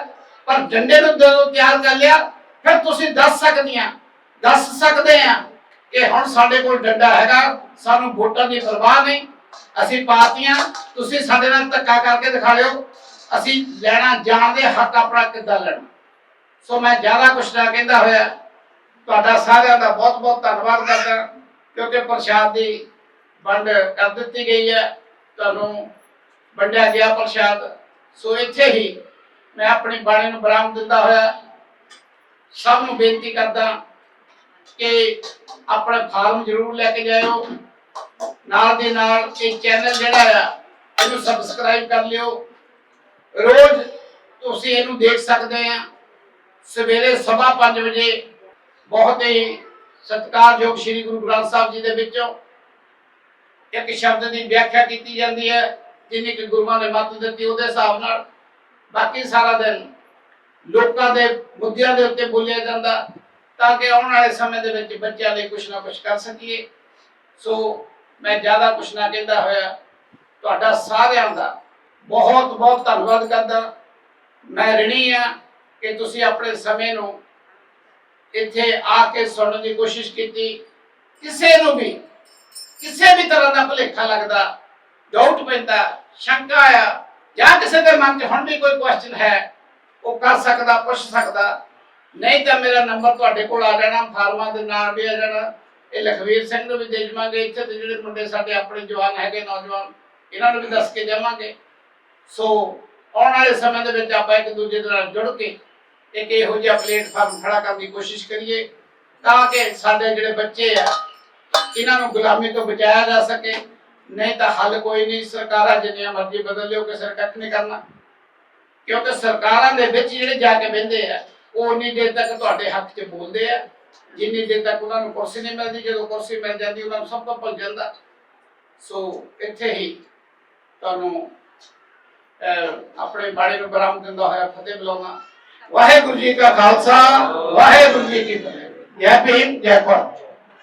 ਪਰ ਡੰਡੇ ਨੂੰ ਜਦੋਂ ਤਿਆਰ ਕਰ ਲਿਆ, ਫਿਰ ਤੁਸੀਂ ਦੱਸ ਸਕਦੀਆਂ, ਦੱਸ ਸਕਦੇ ਆ ਕਿ ਹੁਣ ਸਾਡੇ ਕੋਲ ਡੰਡਾ ਹੈਗਾ, ਸਾਨੂੰ ਵੋਟਾਂ ਦੀ ਪਰਵਾਹ ਨਹੀਂ। ਅਸੀਂ ਪਾਰਟੀਆਂ, ਤੁਸੀਂ ਸਾਡੇ ਨਾਲ ਧੱਕਾ ਕਰਕੇ ਦਿਖਾ ਲਿਓ, ਅਸੀਂ ਲੈਣਾ, ਜਾਣਦੇ ਹੱਕ ਆਪਣਾ ਕਿੱਦਾਂ ਲੈਣਾ ਸੋ ਮੈਂ ਜ਼ਿਆਦਾ ਕੁਛ ਨਾ ਕਹਿੰਦਾ ਹੋਇਆ। ਤੁਹਾਡਾ ਸਾਰਿਆਂ ਦਾ ਬਹੁਤ ਬਹੁਤ ਧੰਨਵਾਦ ਕਰਦਾ ਕਿਉਂਕਿ ਪ੍ਰਸ਼ਾਦ ਦੀ ਵੰਡ ਕਰ ਦਿੱਤੀ ਗਈ ਹੈ। ਤੁਹਾਨੂੰ ਵੰਡਿਆ ਗਿਆ ਪ੍ਰਸ਼ਾਦ। ਸੋ ਇੱਥੇ ਹੀ ਮੈਂ ਆਪਣੀ ਬਾਣੀ ਨੂੰ ਬਰਾਮ ਦਿੰਦਾ ਹੋਇਆ। ਸਭ ਨੂੰ ਬੇਨਤੀ ਕਰਦਾ ਕਿ ਆਪਣੇ ਫਾਰਮ ਜ਼ਰੂਰ ਲੈ ਕੇ ਜਾਇਓ। ਨਾਲ ਦੇ ਨਾਲ ਇਹ ਚੈਨਲ ਜਿਹੜਾ ਆ, ਇਹਨੂੰ ਸਬਸਕ੍ਰਾਈਬ ਕਰ ਲਿਓ। ਰੋਜ਼ ਤੁਸੀਂ ਇਹਨੂੰ ਦੇਖ ਸਕਦੇ ਆ। ਸਵੇਰੇ ਸਵਾ 5 ਵਜੇ ਬਹੁਤ ਹੀ ਸਤਿਕਾਰਯੋਗ ਸ੍ਰੀ ਗੁਰੂ ਗ੍ਰੰਥ ਸਾਹਿਬ ਜੀ ਦੇ ਵਿੱਚੋਂ ਇੱਕ ਸ਼ਬਦ ਦੀ ਵਿਆਖਿਆ ਕੀਤੀ ਜਾਂਦੀ ਹੈ, ਜਿੰਨੀ ਕਿ ਗੁਰੂਆਂ ਨੇ ਮੱਤ ਦਿੱਤੀ ਉਹਦੇ ਹਿਸਾਬ ਨਾਲ। ਬਾਕੀ ਸਾਰਾ ਦਿਨ ਲੋਕਾਂ ਦੇ ਮੁੱਦਿਆਂ ਦੇ ਉੱਤੇ ਬੋਲਿਆ ਜਾਂਦਾ, ਤਾਂ ਕਿ ਆਉਣ ਵਾਲੇ ਸਮੇਂ ਦੇ ਵਿੱਚ ਬੱਚਿਆਂ ਲਈ ਕੁਝ ਨਾ ਕੁਝ ਕਰ ਸਕੀਏ। ਸੋ ਮੈਂ ਜ਼ਿਆਦਾ ਕੁਝ ਨਾ ਕਹਿੰਦਾ ਹੋਇਆ, ਤੁਹਾਡਾ ਸਾਰਿਆਂ ਦਾ ਬਹੁਤ ਬਹੁਤ ਧੰਨਵਾਦ ਕਰਦਾ। ਮੈਂ ਰਣੀ ਆ ਕਿ ਤੁਸੀਂ ਆਪਣੇ ਸਮੇਂ ਨੂੰ ਇੱਥੇ ਆ ਕੇ ਸੁਣਨ ਦੀ ਕੋਸ਼ਿਸ਼ ਕੀਤੀ। ਕਿਸੇ ਨੂੰ ਵੀ, ਕਿਸੇ ਵੀ ਤਰ੍ਹਾਂ ਦਾ ਭੁਲੇਖਾ ਲੱਗਦਾ ਡਾਊਟ ਪੈਂਦਾ, ਸ਼ੰਕਾ ਆ ਜਾਂ ਕਿਸੇ ਦੇ ਮਨ 'ਚ ਹੁਣ ਵੀ ਕੋਈ ਕੁਐਸਚਨ ਹੈ, ਉਹ ਕਰ ਸਕਦਾ, ਪੁੱਛ ਸਕਦਾ। ਨਹੀਂ ਤਾਂ ਮੇਰਾ ਨੰਬਰ ਤੁਹਾਡੇ ਕੋਲ ਆ ਜਾਣਾ, ਫਾਰਮਾਂ ਦੇ ਨਾਲ ਵੀ ਆ ਜਾਣਾ। ਇਹ ਲਖਵੀਰ ਸਿੰਘ ਨੂੰ ਵੀ ਦੇ ਜਾਵਾਂਗੇ ਇੱਥੇ ਤੇ ਜਿਹੜੇ ਮੁੰਡੇ ਸਾਡੇ ਆਪਣੇ ਜਵਾਨ ਹੈਗੇ, ਨੌਜਵਾਨ, ਇਹਨਾਂ ਨੂੰ ਵੀ ਦੱਸ ਕੇ ਜਾਵਾਂਗੇ। ਸੋ ਆਉਣ ਵਾਲੇ ਸਮੇਂ ਦੇ ਵਿੱਚ ਆਪਾਂ ਇੱਕ ਦੂਜੇ ਦੇ ਨਾਲ ਜੁੜ ਕੇ ਇੱਕ ਇਹੋ ਜਿਹਾ ਪਲੇਟਫਾਰਮ ਖੜਾ ਕਰਨ ਦੀ ਕੋਸ਼ਿਸ਼ ਕਰੀਏ ਤਾਂ ਕਿ ਸਾਡੇ ਜਿਹੜੇ ਬੱਚੇ ਆ, ਇਹਨਾਂ ਨੂੰ ਗੁਲਾਮੀ ਤੋਂ ਬਚਾਇਆ ਜਾ ਸਕੇ। ਨਹੀਂ ਤਾਂ ਹੱਲ ਕੋਈ ਨਹੀਂ, ਸਰਕਾਰਾਂ ਜਿੰਨੀਆਂ ਮਰਜ਼ੀ ਬਦਲ ਲਿਓ, ਕਿਸੇ ਕੱਖ ਨਹੀਂ ਕਰਨਾ। ਕਿਉਂਕਿ ਸਰਕਾਰਾਂ ਦੇ ਵਿੱਚ ਜਿਹੜੇ ਜਾ ਕੇ ਬਹਿੰਦੇ ਆ, ਉਹ ਉਨੀ ਦੇਰ ਤੱਕ ਤੁਹਾਡੇ ਹੱਕ 'ਚ ਬੋਲਦੇ ਆ। ਜਿੰਨੀ ਦੇਰ ਤੱਕ ਉਹਨਾਂ ਨੂੰ ਕੁਰਸੀ ਨਹੀਂ ਮਿਲਦੀ, ਜਦੋਂ ਕੁਰਸੀ ਮਿਲ ਜਾਂਦੀ, ਉਹਨਾਂ ਨੂੰ ਸਭ ਤੋਂ ਭੁੱਲ ਜਾਂਦਾ। ਸੋ ਇੱਥੇ ਹੀ ਤੁਹਾਨੂੰ ਆਪਣੇ ਬਾੜੇ ਨੂੰ ਬਰਾਮ ਦਿੰਦਾ ਹੋਇਆ ਫਤਿਹ ਬੁਲਾਉਣਾ ਵਾਹਿਗੁਰੂ ਜੀ ਕਾ ਖਾਲਸਾ ਵਾਹਿਗੁਰੂ ਜੀ ਕੀ ਫਤਿਹ। ਜੈ ਭੀਮ ਜੈ ਭਾਰਤ।